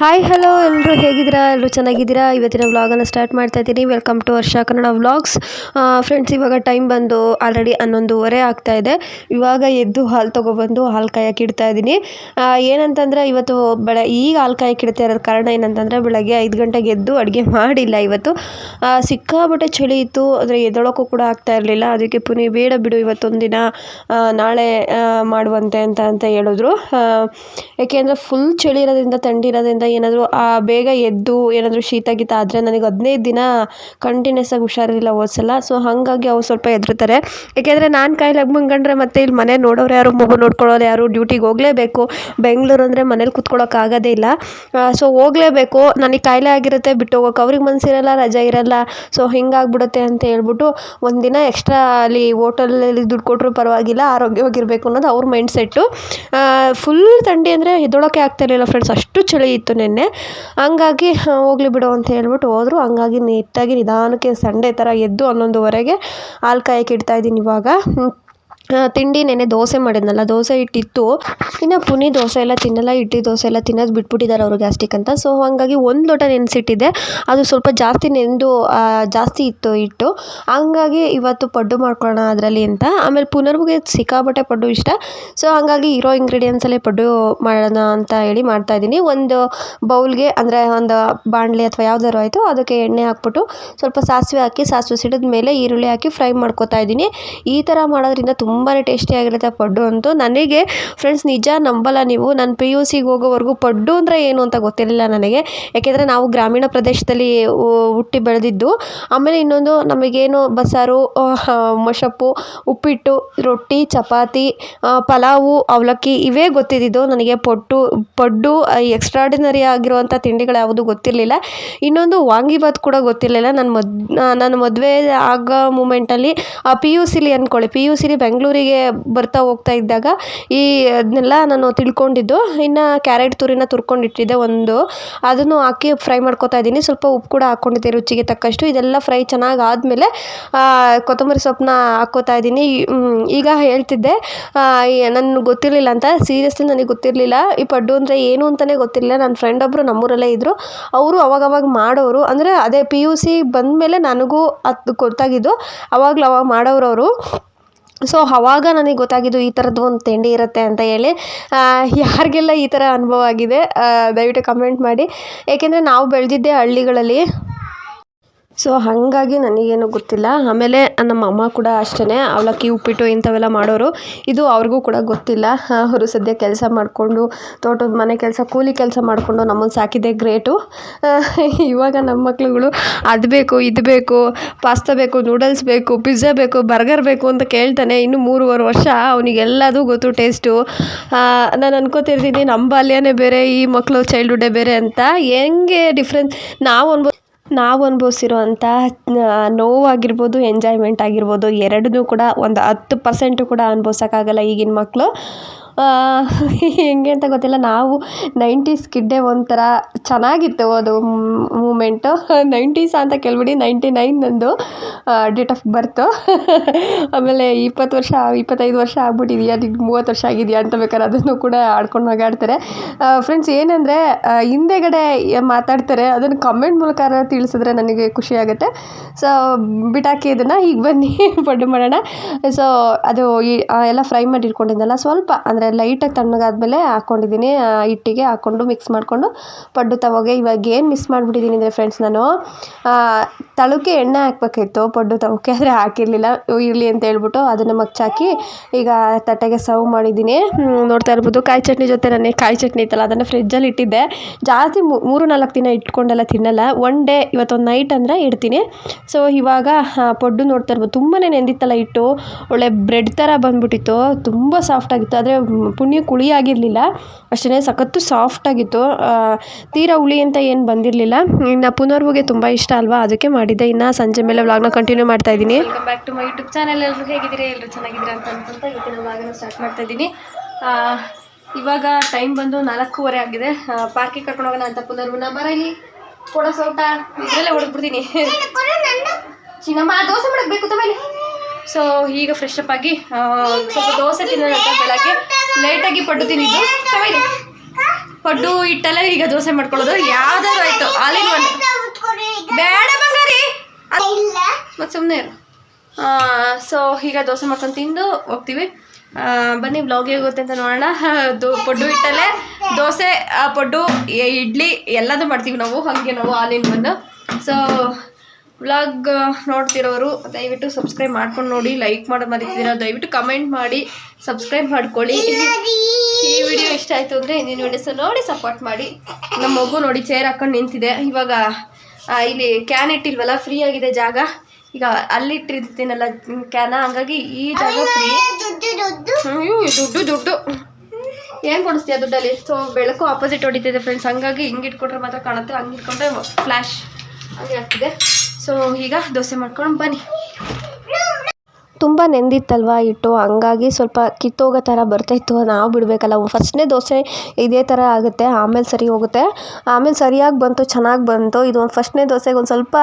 Hi hello ಎಲ್ಲರೂ ಹೇಗಿದ್ದೀರಾ? ಎಲ್ಲರೂ ಚೆನ್ನಾಗಿದ್ದೀರಾ? ಇವತ್ತಿನ ವ್ಲಾಗನ್ನು ಸ್ಟಾರ್ಟ್ ಮಾಡ್ತಾ ಇದ್ದೀನಿ. Welcome to Varsha Kannada vlogs friends ಇವಾಗ ಟೈಮ್ ಬಂದು ಆಲ್ರೆಡಿ ಹನ್ನೊಂದುವರೆ ಆಗ್ತಾ ಇದೆ. ಇವಾಗ ಎದ್ದು ಹಾಲು ತೊಗೊಬಂದು ಹಾಲು ಕಾಯಕ್ಕೆ ಇಡ್ತಾ ಇದ್ದೀನಿ. ಏನಂತಂದರೆ ಇವತ್ತು ಬೆಳ, ಈಗ ಹಾಲು ಕಾಯಕ್ಕೆ ಇಡ್ತಾ ಇರೋದು ಕಾರಣ ಏನಂತಂದರೆ ಬೆಳಗ್ಗೆ ಐದು ಗಂಟೆಗೆ ಎದ್ದು ಅಡುಗೆ ಮಾಡಿಲ್ಲ ಇವತ್ತು. ಸಿಕ್ಕಾಬಟ್ಟೆ ಚಳಿ ಇತ್ತು. ಆದರೆ ಎದೊಳಕ್ಕೂ ಕೂಡ ಆಗ್ತಾ ಇರಲಿಲ್ಲ. ಅದಕ್ಕೆ ಪುನಿ ಬೇಡ ಬಿಡು ಇವತ್ತೊಂದು ದಿನ ನಾಳೆ ಮಾಡುವಂತೆ ಅಂತ ಅಂತ ಹೇಳಿದ್ರು. ಯಾಕೆಂದರೆ ಫುಲ್ ಚಳಿ ಇರೋದ್ರಿಂದ, ಥಂಡಿ ಇರೋದ್ರಿಂದ ಏನಾದರೂ ಬೇಗ ಎದ್ದು ಏನಾದರೂ ಶೀತ ಗೀತ ಆದರೆ ನನಗೆ ಹದಿನೈದು ದಿನ ಕಂಟಿನ್ಯೂಸ್ ಆಗಿ ಹುಷಾರಿರಲಿಲ್ಲ ಹೋದ್ಸಲ ಸೊ ಹಾಗಾಗಿ ಅವ್ರು ಸ್ವಲ್ಪ ಹೆದರ್ತಾರೆ. ಯಾಕೆಂದರೆ ನಾನು ಕಾಯಿಲೆ ಮನ್ಕೊಂಡ್ರೆ ಮತ್ತೆ ಇಲ್ಲಿ ಮನೆ ನೋಡೋರು ಯಾರು, ಮಗು ನೋಡ್ಕೊಳ್ಳೋರು ಯಾರು ಡ್ಯೂಟಿಗೆ ಹೋಗಲೇಬೇಕು. ಬೆಂಗಳೂರು ಅಂದರೆ ಮನೇಲಿ ಕೂತ್ಕೊಳ್ಳೋಕೆ ಆಗೋದೇ ಇಲ್ಲ. ಸೊ ಹೋಗಲೇಬೇಕು. ನನಗೆ ಕಾಯಿಲೆ ಆಗಿರುತ್ತೆ, ಬಿಟ್ಟು ಹೋಗೋಕೆ ಅವ್ರಿಗೆ ಮನಸ್ಸಿರಲ್ಲ ರಜೆ ಇರಲ್ಲ. ಸೊ ಹಿಂಗಾಗ್ಬಿಡುತ್ತೆ ಅಂತ ಹೇಳ್ಬಿಟ್ಟು ಒಂದಿನ ಎಕ್ಸ್ಟ್ರಾ ಅಲ್ಲಿ ಹೋಟೆಲಲ್ಲಿ ದುಡ್ಡು ಕೊಟ್ಟರು ಪರವಾಗಿಲ್ಲ, ಆರೋಗ್ಯವಾಗಿರಬೇಕು ಅನ್ನೋದು ಅವ್ರ ಮೈಂಡ್ ಸೆಟ್ಟು ಫುಲ್ ಥಂಡಿ ಅಂದರೆ ಎದ್ದೊಳಕ್ಕೆ ಆಗ್ತಾ ಇರಲಿಲ್ಲ ಫ್ರೆಂಡ್ಸ್ ಅಷ್ಟು ಚಳಿ ಇತ್ತು ನಿನ್ನೆ. ಹಂಗಾಗಿ ಹೋಗ್ಲಿ ಬಿಡು ಅಂತ ಹೇಳ್ಬಿಟ್ಟು ಹೋದರು. ಹಂಗಾಗಿ ನೀಟಾಗಿ ನಿಧಾನಕ್ಕೆ ಸಂಡೇ ಥರ ಎದ್ದು ಹನ್ನೊಂದುವರೆಗೆ ಹಾಲು ಕಾಯಕ್ಕೆ ಇಡ್ತಾ ಇದ್ದೀನಿ ಇವಾಗ. ತಿಂಡಿ ನೆನೆ ದೋಸೆ ಮಾಡಿದ್ನಲ್ಲ, ದೋಸೆ ಹಿಟ್ಟಿತ್ತು ಇನ್ನು ಪುನಿ ದೋಸೆ ಎಲ್ಲ ತಿನ್ನಲ್ಲ, ಇಡ್ಲಿ ದೋಸೆ ಎಲ್ಲ ತಿನ್ನೋದು ಬಿಟ್ಬಿಟ್ಟಿದ್ದಾರೆ ಅವರು ಗ್ಯಾಸ್ಟಿಕ್ ಅಂತ. ಸೊ ಹಾಗಾಗಿ ಒಂದು ಲೋಟ ನೆನೆಸಿಟ್ಟಿದ್ದೆ. ಅದು ಸ್ವಲ್ಪ ಜಾಸ್ತಿ ನೆಂದು ಜಾಸ್ತಿ ಇತ್ತು ಹಿಟ್ಟು ಹಂಗಾಗಿ ಇವತ್ತು ಪಡ್ಡು ಮಾಡ್ಕೊಳ್ಳೋಣ ಅದರಲ್ಲಿ ಅಂತ. ಆಮೇಲೆ ಪುನರ್ವಿಗೆ ಸಿಕ್ಕಾಬಟ್ಟೆ ಪಡ್ಡು ಇಷ್ಟ. ಸೊ ಹಾಗಾಗಿ ಇರೋ ಇಂಗ್ರೀಡಿಯೆಂಟ್ಸಲ್ಲೇ ಪಡ್ಡು ಮಾಡೋಣ ಅಂತ ಹೇಳಿ ಮಾಡ್ತಾಯಿದ್ದೀನಿ ಒಂದು ಬೌಲ್ಗೆ, ಅಂದರೆ ಒಂದು ಬಾಣಲೆ ಅಥವಾ ಯಾವ್ದಾರು ಆಯಿತು, ಅದಕ್ಕೆ ಎಣ್ಣೆ ಹಾಕ್ಬಿಟ್ಟು ಸ್ವಲ್ಪ ಸಾಸಿವೆ ಹಾಕಿ, ಸಾಸಿವೆ ಸಿಡಿದ ಮೇಲೆ ಈರುಳ್ಳಿ ಹಾಕಿ ಫ್ರೈ ಮಾಡ್ಕೋತಾ ಇದ್ದೀನಿ. ಈ ಥರ ಮಾಡೋದ್ರಿಂದ ತುಂಬಾ ಟೇಸ್ಟಿಯಾಗಿರುತ್ತೆ ಪಡ್ಡು ಅಂತೂ. ನನಗೆ ಫ್ರೆಂಡ್ಸ್ ನಿಜ ನಂಬಲ್ಲ ನೀವು. ನಾನು ಪಿ ಯು ಸಿಗೆ ಹೋಗೋವರೆಗೂ ಪಡ್ಡು ಅಂದರೆ ಏನು ಅಂತ ಗೊತ್ತಿರಲಿಲ್ಲ ನನಗೆ. ಯಾಕೆಂದರೆ ನಾವು ಗ್ರಾಮೀಣ ಪ್ರದೇಶದಲ್ಲಿ ಹುಟ್ಟಿ ಬೆಳೆದಿದ್ದು. ಆಮೇಲೆ ಇನ್ನೊಂದು ನಮಗೇನು ಬಸ್ಸಾರು ಮೊಸಪ್ಪು, ಉಪ್ಪಿಟ್ಟು, ರೊಟ್ಟಿ, ಚಪಾತಿ ಪಲಾವು, ಅವಲಕ್ಕಿ ಇವೇ ಗೊತ್ತಿದ್ದಿದ್ದು. ನನಗೆ ಪೊಟ್ಟು, ಪಡ್ಡು ಎಕ್ಸ್ಟ್ರಾಡಿನರಿ ಆಗಿರುವಂಥ ತಿಂಡಿಗಳು ಯಾವುದು ಗೊತ್ತಿರಲಿಲ್ಲ. ಇನ್ನೊಂದು ವಾಂಗಿಬಾತ್ ಕೂಡ ಗೊತ್ತಿರಲಿಲ್ಲ. ನನ್ನ ಮದ್ ನನ್ನ ಮದುವೆ ಆಗೋ ಮೂಮೆಂಟಲ್ಲಿ ಪಿ ಯು ಸಿಲಿ ಅಂದ್ಕೊಳ್ಳಿ ಪಿ ಯು ಸಿಲಿ ಬೆಂಗಳೂರಿಗೆ ಬರ್ತಾ ಹೋಗ್ತಾ ಇದ್ದಾಗ ಈ ಅದನ್ನೆಲ್ಲ ನಾನು ತಿಳ್ಕೊಂಡಿದ್ದು. ಇನ್ನು ಕ್ಯಾರೆಟ್ ತುರಿನ ತುರ್ಕೊಂಡಿಟ್ಟಿದ್ದೆ ಒಂದು. ಅದನ್ನು ಹಾಕಿ ಫ್ರೈ ಮಾಡ್ಕೊತಾ ಇದ್ದೀನಿ. ಸ್ವಲ್ಪ ಉಪ್ಪು ಕೂಡ ಹಾಕ್ಕೊಂಡಿದ್ದೆ ರುಚಿಗೆ ತಕ್ಕಷ್ಟು. ಇದೆಲ್ಲ ಫ್ರೈ ಚೆನ್ನಾಗಿ ಆದಮೇಲೆ ಕೊತ್ತಂಬರಿ ಸೊಪ್ಪನ್ನ ಹಾಕ್ಕೋತಾ ಇದ್ದೀನಿ. ಈಗ ಹೇಳ್ತಿದ್ದೆ ನನಗೆ ಗೊತ್ತಿರಲಿಲ್ಲ ಅಂತ. ಸೀರಿಯಸ್ಲಿ ನನಗೆ ಗೊತ್ತಿರಲಿಲ್ಲ. ಈ ಪಡ್ಡು ಅಂದರೆ ಏನು ಅಂತಲೇ ಗೊತ್ತಿರಲಿಲ್ಲ. ನನ್ನ ಫ್ರೆಂಡ್ ಒಬ್ಬರು ನಮ್ಮೂರಲ್ಲೇ ಇದ್ದರು ಅವರು ಅವಾಗವಾಗ ಮಾಡೋರು. ಅಂದರೆ ಅದೇ ಪಿ ಯು ಸಿ ಬಂದಮೇಲೆ ನನಗೂ ಅದು ಗೊತ್ತಾಗಿದ್ದು. ಅವಾಗಲೂ ಅವಾಗ ಮಾಡೋರು ಅವರು ಸೊ ಅವಾಗ ನನಗೆ ಗೊತ್ತಾಗಿದ್ದು ಈ ಥರದ್ದು ಒಂದು ತಿಂಡಿ ಇರುತ್ತೆ ಅಂತ ಹೇಳಿ ಯಾರಿಗೆಲ್ಲ ಈ ಥರ ಅನುಭವ ಆಗಿದೆ ದಯವಿಟ್ಟು ಕಮೆಂಟ್ ಮಾಡಿ. ಏಕೆಂದರೆ ನಾವು ಬೆಳೆದಿದ್ದೆ ಹಳ್ಳಿಗಳಲ್ಲಿ ಸೊ ಹಾಗಾಗಿ ನನಗೇನು ಗೊತ್ತಿಲ್ಲ. ಆಮೇಲೆ ನಮ್ಮ ಅಮ್ಮ ಕೂಡ ಅಷ್ಟೇ ಅವಲಕ್ಕಿ, ಉಪ್ಪಿಟ್ಟು ಇಂಥವೆಲ್ಲ ಮಾಡೋರು. ಇದು ಅವ್ರಿಗೂ ಕೂಡ ಗೊತ್ತಿಲ್ಲ. ಅವರು ಸದ್ಯ ಕೆಲಸ ಮಾಡಿಕೊಂಡು, ತೋಟದ ಮನೆ ಕೆಲಸ, ಕೂಲಿ ಕೆಲಸ ಮಾಡಿಕೊಂಡು ನಮ್ಮನ್ನು ಸಾಕಿದೆ ಗ್ರೇಟು. ಇವಾಗ ನಮ್ಮ ಮಕ್ಕಳುಗಳು ಅದು ಬೇಕು, ಇದು ಬೇಕು, ಪಾಸ್ತಾ ಬೇಕು, ನೂಡಲ್ಸ್ ಬೇಕು, ಪಿಜ್ಜಾ ಬೇಕು, ಬರ್ಗರ್ ಬೇಕು ಅಂತ ಕೇಳ್ತಾನೆ. ಇನ್ನು ಮೂರುವರೆ ವರ್ಷ ಅವನಿಗೆಲ್ಲದೂ ಗೊತ್ತು, ಟೇಸ್ಟು. ನಾನು ಅನ್ಕೋತಿರ್ತೀನಿ ನಮ್ಮ ಬಾಲ್ಯನೇ ಬೇರೆ, ಈ ಮಕ್ಕಳು ಚೈಲ್ಡ್ಹುಡ್ಡೇ ಬೇರೆ ಅಂತ. ಹೆಂಗೆ ಡಿಫ್ರೆನ್ಸ್ ನಾವು ಅನ್ಬೋ ನಾವು ಅನುಭವಿಸಿರೋ ನೋವಾಗಿರ್ಬೋದು ಎಂಜಾಯ್ಮೆಂಟ್ ಆಗಿರ್ಬೋದು ಎರಡನ್ನೂ ಕೂಡ ಒಂದು ಹತ್ತು ಪರ್ಸೆಂಟು ಕೂಡ ಅನುಭವ್ಸೋಕ್ಕಾಗಲ್ಲ ಈಗಿನ ಮಕ್ಕಳು ಹೆಂಗೆ ಅಂತ ಗೊತ್ತಿಲ್ಲ. ನಾವು ನೈಂಟೀಸ್ ಕಿಡ್ಡೆ ಒಂಥರ ಚೆನ್ನಾಗಿತ್ತು ಅದು ಮೂಮೆಂಟು. ನೈಂಟೀಸ್ ಅಂತ ಕೇಳ್ಬಿಡಿ, ನೈಂಟಿ ನೈನ್ ನಂದು ಡೇಟ್ ಆಫ್ ಬರ್ತು ಆಮೇಲೆ ಇಪ್ಪತ್ತು ವರ್ಷ, ಇಪ್ಪತ್ತೈದು ವರ್ಷ ಆಗ್ಬಿಟ್ಟಿದೆಯಾ ನಿಮ್ಗೆ ಮೂವತ್ತು ವರ್ಷ ಆಗಿದೆಯಾ ಅಂತ ಬೇಕಾದ್ರೆ ಅದನ್ನು ಕೂಡ ಆಡ್ಕೊಂಡು ನಗಾಡ್ತಾರೆ ಫ್ರೆಂಡ್ಸ್ ಏನಂದರೆ ಹಿಂದೆಗಡೆ ಮಾತಾಡ್ತಾರೆ. ಅದನ್ನು ಕಮೆಂಟ್ ಮೂಲಕ ತಿಳಿಸಿದ್ರೆ ನನಗೆ ಖುಷಿ ಆಗುತ್ತೆ. ಸೊ ಬಿಟಾಕಿ ಇದನ್ನು, ಈಗ ಬನ್ನಿ, ಪಡ್ಡು ಮಾಡೋಣ. ಸೊ ಅದು ಎಲ್ಲ ಫ್ರೈ ಮಾಡಿ ಇಟ್ಕೊಂಡಿದ್ದಲ್ಲ ಸ್ವಲ್ಪ, ಅಂದರೆ ಲೈಟಾಗಿ ತಣ್ಣಗಾದ್ಮೇಲೆ ಹಾಕ್ಕೊಂಡಿದ್ದೀನಿ ಹಿಟ್ಟಿಗೆ ಹಾಕ್ಕೊಂಡು ಮಿಕ್ಸ್ ಮಾಡಿಕೊಂಡು ಪಡ್ಡು ತವಾಗೆ. ಇವಾಗ ಏನು ಮಿಸ್ ಮಾಡಿಬಿಟ್ಟಿದ್ದೀನಿ ಅಂದರೆ ಫ್ರೆಂಡ್ಸ್ ನಾನು ತಳುಕೆ ತಳಕ್ಕೆ ಎಣ್ಣೆ ಹಾಕ್ಬೇಕಿತ್ತು ಪಡ್ಡು ತವಕ್ಕೆ. ಆದರೆ ಹಾಕಿರಲಿಲ್ಲ. ಇರಲಿ ಅಂತ ಹೇಳ್ಬಿಟ್ಟು ಅದನ್ನು ಮಚ್ಚಾಕಿ ಈಗ ತಟ್ಟೆಗೆ ಸರ್ವ್ ಮಾಡಿದ್ದೀನಿ. ನೋಡ್ತಾ ಇರ್ಬೋದು. ಕಾಯಿ ಚಟ್ನಿ ಜೊತೆ ನನಗೆ ಕಾಯಿ ಚಟ್ನಿ ಇತ್ತಲ್ಲ ಅದನ್ನು ಫ್ರಿಜ್ಜಲ್ಲಿ ಇಟ್ಟಿದ್ದೆ. ಜಾಸ್ತಿ ಮೂರು ನಾಲ್ಕು ದಿನ ಇಟ್ಕೊಂಡೆಲ್ಲ ತಿನ್ನಲ್ಲ. ಒನ್ ಡೇ ಇವತ್ತೊಂದು ನೈಟ್ ಅಂದರೆ ಇಡ್ತೀನಿ. ಸೊ ಇವಾಗ ಪಡ್ಡು ನೋಡ್ತಾ ಇರ್ಬೋದು. ತುಂಬಾ ನೆಂದಿತ್ತಲ್ಲ ಇಟ್ಟು ಒಳ್ಳೆ ಬ್ರೆಡ್ ಥರ ಬಂದ್ಬಿಟ್ಟಿತ್ತು. ತುಂಬ ಸಾಫ್ಟಾಗಿತ್ತು ಆದರೆ ಪುಣ್ಯ ಹುಳಿ ಆಗಿರಲಿಲ್ಲ ಅಷ್ಟೇ ಸಖತ್ತು ಸಾಫ್ಟ್ ಆಗಿತ್ತು. ಆ, ತೀರಾ ಹುಳಿ ಅಂತ ಏನು ಬಂದಿರಲಿಲ್ಲ. ಇನ್ನು ಪುನರ್ವಿಗೆ ತುಂಬ ಇಷ್ಟ ಅಲ್ವಾ? ಅದಕ್ಕೆ ಮಾಡಿದ್ದೆ. ಇನ್ನು ಸಂಜೆ ಮೇಲೆ ವ್ಲಾಗ್ನ ಕಂಟಿನ್ಯೂ ಮಾಡ್ತಾ ಇದ್ದೀನಿ. Welcome back to my YouTube channel ಎಲ್ಲರೂ ಹೇಗಿದ್ದೀರಿ? ಎಲ್ಲರೂ ಚೆನ್ನಾಗಿದ್ದೀರಾ ಅಂತ ಅನ್ಕೊಂತ ಇವತ್ತಿನ ವ್ಲಾಗ್ನ ಸ್ಟಾರ್ಟ್ ಮಾಡ್ತಾ ಇದ್ದೀನಿ. ಇವಾಗ ಟೈಮ್ ಬಂದು ನಾಲ್ಕೂವರೆ ಆಗಿದೆ. ಪಾರ್ಕಿಗೆ ಕರ್ಕೊಂಡು ಹೋಗೋಣ ಅಂತ ಪುನರ್ವನ್ನ ಬರ ಇಲ್ಲಿ ಕೊಡೋ ಸೌಟ? ಇದರಲ್ಲೇ ಹೊಡೆದ್ಬಿಡ್ತೀನಿ. ಚಿನ್ನಮ್ಮ ದೋಸೆ ಮಾಡಕ್ಕೆ ಬೇಕು ತಮೇಲೆ ಸೊ ಈಗ ಫ್ರೆಶ್ ಅಪ್ ಆಗಿ ಸ್ವಲ್ಪ ದೋಸೆ ತಿನ್ನೋಣ ಅಂತ ಬೆಳಗ್ಗೆ. ಲೇಟಾಗಿ ಪಡ್ಡು ತಿನ್ನಿದ್ದು ಪಡ್ಡು ಹಿಟ್ಟಲ್ಲೇ ಈಗ ದೋಸೆ ಮಾಡ್ಕೊಳ್ಳೋದು. ಯಾವ್ದಾದ್ರು ಆಯ್ತು. ಆಲಿನ್ ಬೇಡ ಬಂಗಾರಿ. ಮತ್ತೆ ಸುಮ್ಮನೆ ಇರು. ಸೊ ಈಗ ದೋಸೆ ಮಾಡ್ಕೊಂಡು ತಿಂದು ಹೋಗ್ತೀವಿ. ಬನ್ನಿ ಬ್ಲಾಗ್ ಹೇಗುತ್ತೆ ಅಂತ ನೋಡೋಣ. ಅದು ಪಡ್ಡು ಹಿಟ್ಟಲ್ಲೇ ದೋಸೆ ಪಡ್ಡು ಇಡ್ಲಿ ಎಲ್ಲದೂ ಮಾಡ್ತೀವಿ ನಾವು. ಹಾಗೆ ನಾವು ಆಲಿನ್ ಬಂದು ಸೊ ವ್ಲಾಗ್ ನೋಡ್ತಿರೋರು ದಯವಿಟ್ಟು ಸಬ್ಸ್ಕ್ರೈಬ್ ಮಾಡ್ಕೊಂಡು ನೋಡಿ ಲೈಕ್ ಮಾಡೋ ಮರಿತಿದ್ದೀರಾ ದಯವಿಟ್ಟು ಕಮೆಂಟ್ ಮಾಡಿ ಸಬ್ಸ್ಕ್ರೈಬ್ ಮಾಡ್ಕೊಳ್ಳಿ. ಈ ವಿಡಿಯೋ ಇಷ್ಟ ಆಯಿತು ಅಂದರೆ ಹಿಂದಿನ ವಿಡಿಯೋಸ್ ನೋಡಿ ಸಪೋರ್ಟ್ ಮಾಡಿ. ನಮ್ಮ ಮಗು ನೋಡಿ ಚೇರ್ ಹಾಕೊಂಡು ನಿಂತಿದೆ. ಇವಾಗ ಇಲ್ಲಿ ಕ್ಯಾನ್ ಇಟ್ಟಿಲ್ವಲ್ಲ ಫ್ರೀ ಆಗಿದೆ ಜಾಗ. ಈಗ ಅಲ್ಲಿಟ್ಟಿರ್ತೀನಲ್ಲ ಕ್ಯಾನ ಹಂಗಾಗಿ ಈ ಜಾಗ ಫ್ರೀ ಅಯ್ಯೋ ದುಡ್ಡು ದುಡ್ಡು. ಏನು ಕೊಡಿಸ್ತೀಯ ದುಡ್ಡಲ್ಲಿ? ಸೊ ಬೆಳಕು ಆಪೋಸಿಟ್ ಹೊಡಿತಿದೆ ಫ್ರೆಂಡ್ಸ್ ಹಂಗಾಗಿ ಹಿಂಗೆ ಇಟ್ಕೊಂಡ್ರೆ ಮಾತ್ರ ಕಾಣುತ್ತೆ ಹಂಗೆ ಇಟ್ಕೊಂಡ್ರೆ ಫ್ಲ್ಯಾಶ್ ಹಂಗೆ ಆಗ್ತಿದೆ. ಸೊ ಈಗ ದೋಸೆ ಮಾಡ್ಕೊಂಡು ಬನ್ನಿ. ತುಂಬ ನೆಂದಿತ್ತಲ್ವ ಹಿಟ್ಟು ಹಂಗಾಗಿ ಸ್ವಲ್ಪ ಕಿತ್ತೋಗೋ ಥರ ಬರ್ತಾಯಿತ್ತು. ನಾವು ಬಿಡಬೇಕಲ್ಲ, ಫಸ್ಟ್ನೇ ದೋಸೆ ಇದೇ ಥರ ಆಗುತ್ತೆ, ಆಮೇಲೆ ಸರಿ ಹೋಗುತ್ತೆ. ಆಮೇಲೆ ಸರಿಯಾಗಿ ಬಂತು, ಚೆನ್ನಾಗಿ ಬಂತು. ಇದು ಫಸ್ಟ್ನೇ ದೋಸೆಗೆ ಒಂದು ಸ್ವಲ್ಪ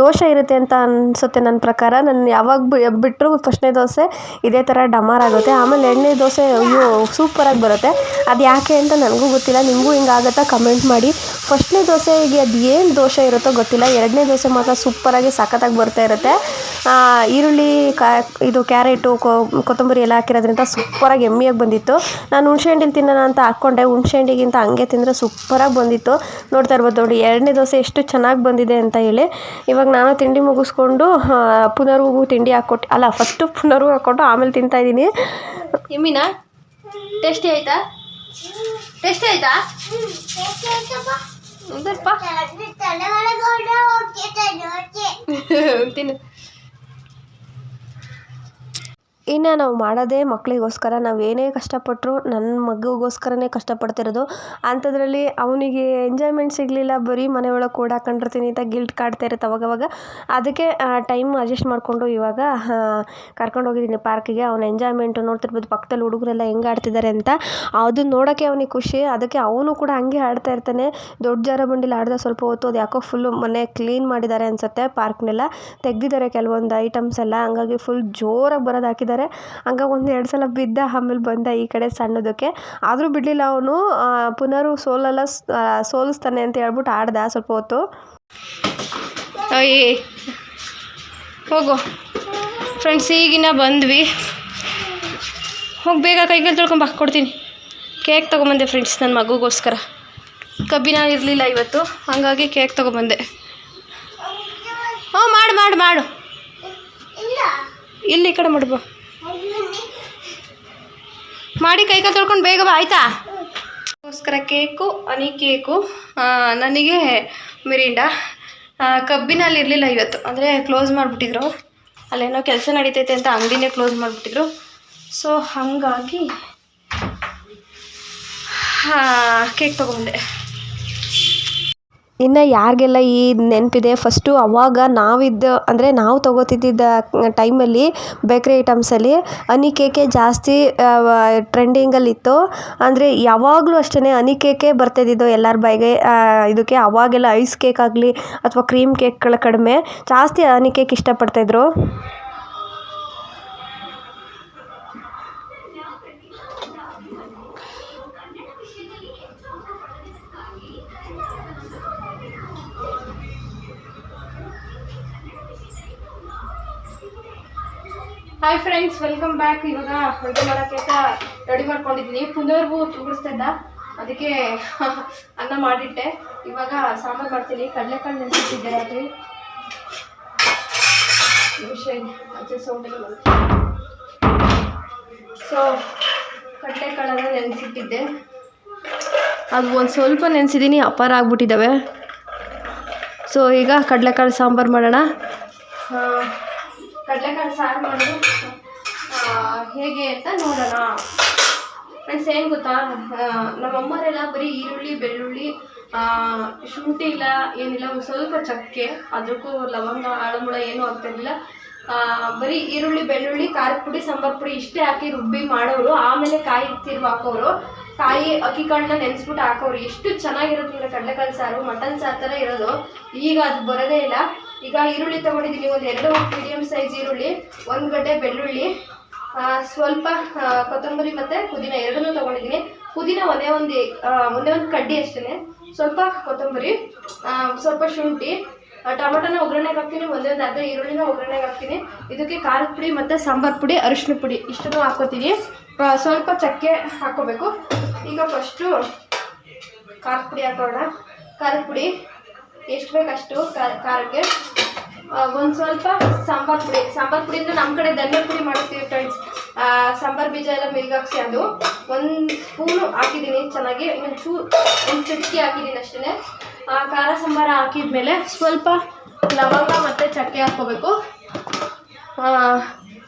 ದೋಷ ಇರುತ್ತೆ ಅಂತ ಅನಿಸುತ್ತೆ ನನ್ನ ಪ್ರಕಾರ. ನಾನು ಯಾವಾಗ ಬಿಟ್ಟರು ಫಸ್ಟ್ನೇ ದೋಸೆ ಇದೇ ಥರ ಡಮಾರ್ ಆಗುತ್ತೆ. ಆಮೇಲೆ ಎರಡನೇ ದೋಸೆ, ಅಯ್ಯೋ, ಸೂಪರಾಗಿ ಬರುತ್ತೆ. ಅದು ಯಾಕೆ ಅಂತ ನನಗೂ ಗೊತ್ತಿಲ್ಲ. ನಿಮಗೂ ಹಿಂಗಾಗತ್ತಾ ಕಮೆಂಟ್ ಮಾಡಿ. ಫಸ್ಟ್ನೇ ದೋಸೆಗೆ ಅದು ಏನು ದೋಷ ಇರುತ್ತೋ ಗೊತ್ತಿಲ್ಲ. ಎರಡನೇ ದೋಸೆ ಮಾತ್ರ ಸೂಪರಾಗಿ ಸಖತ್ತಾಗಿ ಬರ್ತಾ ಇರುತ್ತೆ. ಆ, ಈರುಳ್ಳಿ ಕಾ ಇದು ಕ್ಯಾರೆಟು ಕೊತ್ತಂಬರಿ ಎಲ್ಲ ಹಾಕಿರೋದ್ರಿಂದ ಸೂಪರಾಗಿ ಎಮ್ಮಿಯಾಗಿ ಬಂದಿತ್ತು. ನಾನು ಹುಣ್ಸೆ ತಿನ್ನೋಣ ಅಂತ ಹಾಕ್ಕೊಂಡೆ ಹುಣ್ಸೆ ಹಣ್ಣಿಗಿಂತ ಹಂಗೆ ತಿಂದರೆ ಸೂಪರಾಗಿ ಬಂದಿತ್ತು. ನೋಡ್ತಾ ಇರ್ಬೋದು ನೋಡಿ ಎರಡನೇ ದೋಸೆ ಎಷ್ಟು ಚೆನ್ನಾಗಿ ಬಂದಿದೆ ಅಂತ ಹೇಳಿ. ಇವಾಗ ನಾನು ತಿಂಡಿ ಮುಗಿಸ್ಕೊಂಡು ಪುನರ್ಗೂ ತಿಂಡಿ ಹಾಕ್ಕೊಟ್ಟು ಅಲ್ಲ ಫಸ್ಟು ಪುನರ್ಗೂ ಹಾಕ್ಕೊಂಡು ಆಮೇಲೆ ತಿಂತಾ ಇದ್ದೀನಿ ಎಮ್ಮಿನ ಟೇಸ್ಟಿ ಆಯಿತಾ? ಟೇಸ್ಟಿ ಆಯಿತಾ? ತಿನ್ನು ಇನ್ನು ನಾವು ಮಾಡೋದೇ ಮಕ್ಕಳಿಗೋಸ್ಕರ, ನಾವು ಏನೇ ಕಷ್ಟಪಟ್ಟರು ನನ್ನ ಮಗುಗೋಸ್ಕರನೇ ಕಷ್ಟಪಡ್ತಿರೋದು. ಅಂಥದ್ರಲ್ಲಿ ಅವನಿಗೆ ಎಂಜಾಯ್ಮೆಂಟ್ ಸಿಗಲಿಲ್ಲ, ಬರೀ ಮನೆ ಒಳಗೆ ಕೂಡ ಹಾಕೊಂಡಿರ್ತೀನಿ ಅಂತ ಗಿಲ್ಟ್ ಕಾಡ್ತಾ ಇರುತ್ತೆ ಅವಾಗವಾಗ. ಅದಕ್ಕೆ ಟೈಮ್ ಅಡ್ಜಸ್ಟ್ ಮಾಡಿಕೊಂಡು ಇವಾಗ ಕರ್ಕೊಂಡು ಹೋಗಿದ್ದೀನಿ ಪಾರ್ಕಿಗೆ. ಅವನ ಎಂಜಾಯ್ಮೆಂಟು ನೋಡ್ತಿರ್ಬೋದು, ಪಕ್ಕದಲ್ಲಿ ಹುಡುಗರೆಲ್ಲ ಹೆಂಗೆ ಆಡ್ತಿದ್ದಾರೆ ಅಂತ. ಅದನ್ನ ನೋಡೋಕ್ಕೆ ಅವನಿಗೆ ಖುಷಿ. ಅದಕ್ಕೆ ಅವನು ಕೂಡ ಹಂಗೆ ಆಡ್ತಾ ಇರ್ತಾನೆ. ದೊಡ್ಡ ಜಾರ ಬಂಡಿಲಿ ಆಡಿದ ಸ್ವಲ್ಪ ಹೊತ್ತು ಅದು ಯಾಕೋ ಫುಲ್ಲು ಮನೆ ಕ್ಲೀನ್ ಮಾಡಿದ್ದಾರೆ ಅನಿಸುತ್ತೆ ಪಾರ್ಕ್ನೆಲ್ಲ. ತೆಗೆದಿದ್ದಾರೆ ಕೆಲವೊಂದು ಐಟಮ್ಸ್ ಎಲ್ಲ. ಹಂಗಾಗಿ ಫುಲ್ ಜೋರಾಗಿ ಬರೋದು ಹಾಕಿದ್ದಾರೆ. ಹಂಗಾಗಿ ಒಂದು ಎರಡು ಸಲ ಬಿದ್ದ ಆಮೇಲೆ ಬಂದ ಈ ಕಡೆ ಸಣ್ಣದಕ್ಕೆ. ಆದರೂ ಬಿಡಲಿಲ್ಲ ಅವನು. ಪುನರು ಸೋಲಲ್ಲ ಸೋಲಿಸ್ತಾನೆ ಅಂತ ಹೇಳ್ಬಿಟ್ಟು ಆಡ್ದ ಸ್ವಲ್ಪ ಹೊತ್ತು. ಅಯ್ಯ. ಹೋಗು. ಫ್ರೆಂಡ್ಸ್ ಈಗಿನ ಬಂದ್ವಿ. ಹೋಗಿ ಬೇಗ ಕೈಗಳು ತೊಳ್ಕೊಂಬ ಕೊಡ್ತೀನಿ. ಕೇಕ್ ತೊಗೊಂಬಂದೆ ಫ್ರೆಂಡ್ಸ್ ನನ್ನ ಮಗುಗೋಸ್ಕರ. ಕಬ್ಬಿನ ಇರಲಿಲ್ಲ ಇವತ್ತು ಹಾಗಾಗಿ ಕೇಕ್ ತೊಗೊಂಬಂದೆ. ಹ್ಞೂ ಮಾಡು ಮಾಡು ಮಾಡು. ಇಲ್ಲಿ ಈ ಕಡೆ ಮಾಡು ಬಾ. ಮಾಡಿ ಕೈ ಕಾಲು ತೊಳ್ಕೊಂಡು ಬೇಗ ಬಾ, ಆಯ್ತಾ? ಗೋಸ್ಕರ ಕೇಕು ಅನಿ ಕೇಕು ನನಗೆ ಮಿರಿಂಡ. ಕಬ್ಬಿನಲ್ಲಿ ಇರಲಿಲ್ಲ ಇವತ್ತು. ಅಂದರೆ ಕ್ಲೋಸ್ ಮಾಡಿಬಿಟ್ಟಿದ್ರು. ಅಲ್ಲೇನೋ ಕೆಲಸ ನಡೀತೈತೆ ಅಂತ ಅಂಗಡಿನೇ ಕ್ಲೋಸ್ ಮಾಡಿಬಿಟ್ಟಿದ್ರು. ಸೊ ಹಾಗಾಗಿ ಕೇಕ್ ತೊಗೊಂಡೆ. ಇನ್ನು ಯಾರಿಗೆಲ್ಲ ಈ ನೆನಪಿದೆ? ಫಸ್ಟು ಅವಾಗ ನಾವಿದ್ದ, ಅಂದರೆ ನಾವು ತೊಗೋತಿದ್ದಿದ್ದ ಟೈಮಲ್ಲಿ ಬೇಕ್ರಿ ಐಟಮ್ಸಲ್ಲಿ ಅನಿಕೇಕೆ ಜಾಸ್ತಿ ಟ್ರೆಂಡಿಂಗಲ್ಲಿತ್ತು ಅಂದರೆ ಯಾವಾಗಲೂ ಅಷ್ಟೇ ಅನಿಕೇಕೆ ಬರ್ತಿದ್ದಿದ್ದು ಎಲ್ಲರ ಬಾಯಿಗೆ. ಇದಕ್ಕೆ ಅವಾಗೆಲ್ಲ ಐಸ್ ಕೇಕ್ ಆಗಲಿ, ಅಥವಾ ಕ್ರೀಮ್ ಕೇಕ್ಗಳು ಕಡಿಮೆ ಜಾಸ್ತಿ ಹನಿ ಕೇಕ್ ಇಷ್ಟಪಡ್ತಾಯಿದ್ರು ಹಾಯ್ ಫ್ರೆಂಡ್ಸ್ ವೆಲ್ಕಮ್ ಬ್ಯಾಕ್ ಇವಾಗ ಅಡುಗೆ ಮಾಡೋಕ್ಕೆ ಅಂತ ರೆಡಿ ಮಾಡ್ಕೊಂಡಿದ್ದೀನಿ. ಪುನರ್ಗೂ ತುಂಬಿಸ್ತಾ ಇದ್ದ ಅದಕ್ಕೆ ಅನ್ನ ಮಾಡಿಟ್ಟೆ. ಇವಾಗ ಸಾಂಬಾರು ಮಾಡ್ತೀನಿ. ಕಡಲೆಕಾಳು ನೆನೆಸಿಟ್ಟಿದ್ದೆ ರಾತ್ರಿ ಸೌಂಡ್ ಸೊ ಕಡಲೆಕಾಳನ್ನು ನೆನೆಸಿಟ್ಟಿದ್ದೆ. ಅದು ಒಂದು ಸ್ವಲ್ಪ ನೆನೆಸಿದ್ದೀನಿ ಅಪಾರ ಆಗ್ಬಿಟ್ಟಿದ್ದಾವೆ ಸೊ ಈಗ ಕಡಲೆಕಾಳು ಸಾಂಬಾರು ಮಾಡೋಣ. ಕಡಲೆಕಾಳು ಸಾರು ಮಾಡೋದು ಹೇಗೆ ಅಂತ ನೋಡೋಣ. ಫ್ರೆಂಡ್ಸ್ ಏನು ಗೊತ್ತಾ? ನಮ್ಮಮ್ಮರೆಲ್ಲ ಬರೀ ಈರುಳ್ಳಿ, ಬೆಳ್ಳುಳ್ಳಿ ಶುಂಠಿ ಇಲ್ಲ, ಏನಿಲ್ಲ ಸ್ವಲ್ಪ ಚಕ್ಕೆ ಅದಕ್ಕೂ ಲವಂಗ, ಆಳಮುಳ ಏನೂ ಆಗ್ತಿರ್ಲಿಲ್ಲ ಬರೀ ಈರುಳ್ಳಿ, ಬೆಳ್ಳುಳ್ಳಿ, ಖಾರದ ಪುಡಿ, ಸಾಂಬಾರು ಪುಡಿ ಇಷ್ಟೇ ಹಾಕಿ ರುಬ್ಬಿ ಮಾಡೋರು. ಆಮೇಲೆ ಕಾಯಿ ತಿರುವು ಹಾಕೋರು. ಕಾಯಿ, ಅಕ್ಕಿ ಕಾಳನ್ನ ನೆನೆಸ್ಬಿಟ್ಟು ಹಾಕೋರು. ಎಷ್ಟು ಚೆನ್ನಾಗಿರುತ್ತೆ ಅಂದರೆ ಕಡಲೆಕಾಳು ಸಾರು, ಮಟನ್ ಸಾರು ಥರ ಇರೋದು. ಈಗ ಅದು ಬರೋದೇ ಇಲ್ಲ. ಈಗ ಈರುಳ್ಳಿ ತಗೊಂಡಿದ್ದೀನಿ, ಒಂದು ಎರಡು ಮೀಡಿಯಮ್ ಸೈಜ್ ಈರುಳ್ಳಿ, ಒಂದು ಗಡ್ಡೆ ಬೆಳ್ಳುಳ್ಳಿ ಸ್ವಲ್ಪ ಕೊತ್ತಂಬರಿ ಮತ್ತು ಪುದೀನ ಎರಡನ್ನೂ ತೊಗೊಂಡಿದ್ದೀನಿ. ಪುದೀನ ಒಂದೇ ಒಂದು ಒಂದೇ ಒಂದು ಕಡ್ಡಿ ಅಷ್ಟೇ ಸ್ವಲ್ಪ ಕೊತ್ತಂಬರಿ ಸ್ವಲ್ಪ ಶುಂಠಿ ಟೊಮೆಟೊನ ಟೊಮೊಟೊನ ಒಗ್ಗರಣೆಗೆ ಹಾಕ್ತೀನಿ, ಒಂದೇ ಒಂದು ಅರ್ಧ ಈರುಳ್ಳಿನ ಒಗ್ಗರಣೆಗೆ ಹಾಕ್ತೀನಿ. ಇದಕ್ಕೆ ಖಾರದ ಪುಡಿ ಮತ್ತು ಸಾಂಬಾರು ಪುಡಿ, ಅರಿಶಿನ ಪುಡಿ ಇಷ್ಟನ್ನು ಹಾಕೋತೀನಿ ಸ್ವಲ್ಪ ಚಕ್ಕೆ ಹಾಕೋಬೇಕು ಈಗ ಫಸ್ಟು ಖಾರದ ಪುಡಿ ಹಾಕೋಣ. ಖಾರದ ಪುಡಿ ಎಷ್ಟು ಬೇಕಷ್ಟು ಖಾರ- ಖಾರಕ್ಕೆ. ಒಂದು ಸ್ವಲ್ಪ ಸಾಂಬಾರು ಪುಡಿ ಸಾಂಬಾರು ಪುಡಿ ಅಂದರೆ ನಮ್ಮ ಕಡೆ ಧನಿಯಾ ಪುಡಿ ಮಾಡ್ತೀವಿ ಫ್ರೆಂಡ್ಸ್ ಸಾಂಬಾರು ಬೀಜ ಎಲ್ಲ ಮಿಲ್ಗಾಕ್ಸಿ ಅದು. ಒಂದು ಸ್ಪೂನು ಹಾಕಿದ್ದೀನಿ ಚೆನ್ನಾಗಿ ಚೂ, ಒಂದು ಚುಟ್ಕಿ ಹಾಕಿದ್ದೀನಿ ಅಷ್ಟೇ ಖಾರ ಸಾಂಬಾರು ಹಾಕಿದ್ಮೇಲೆ ಸ್ವಲ್ಪ ಲವಂಗ ಮತ್ತು ಚಕ್ಕೆ ಹಾಕ್ಕೋಬೇಕು.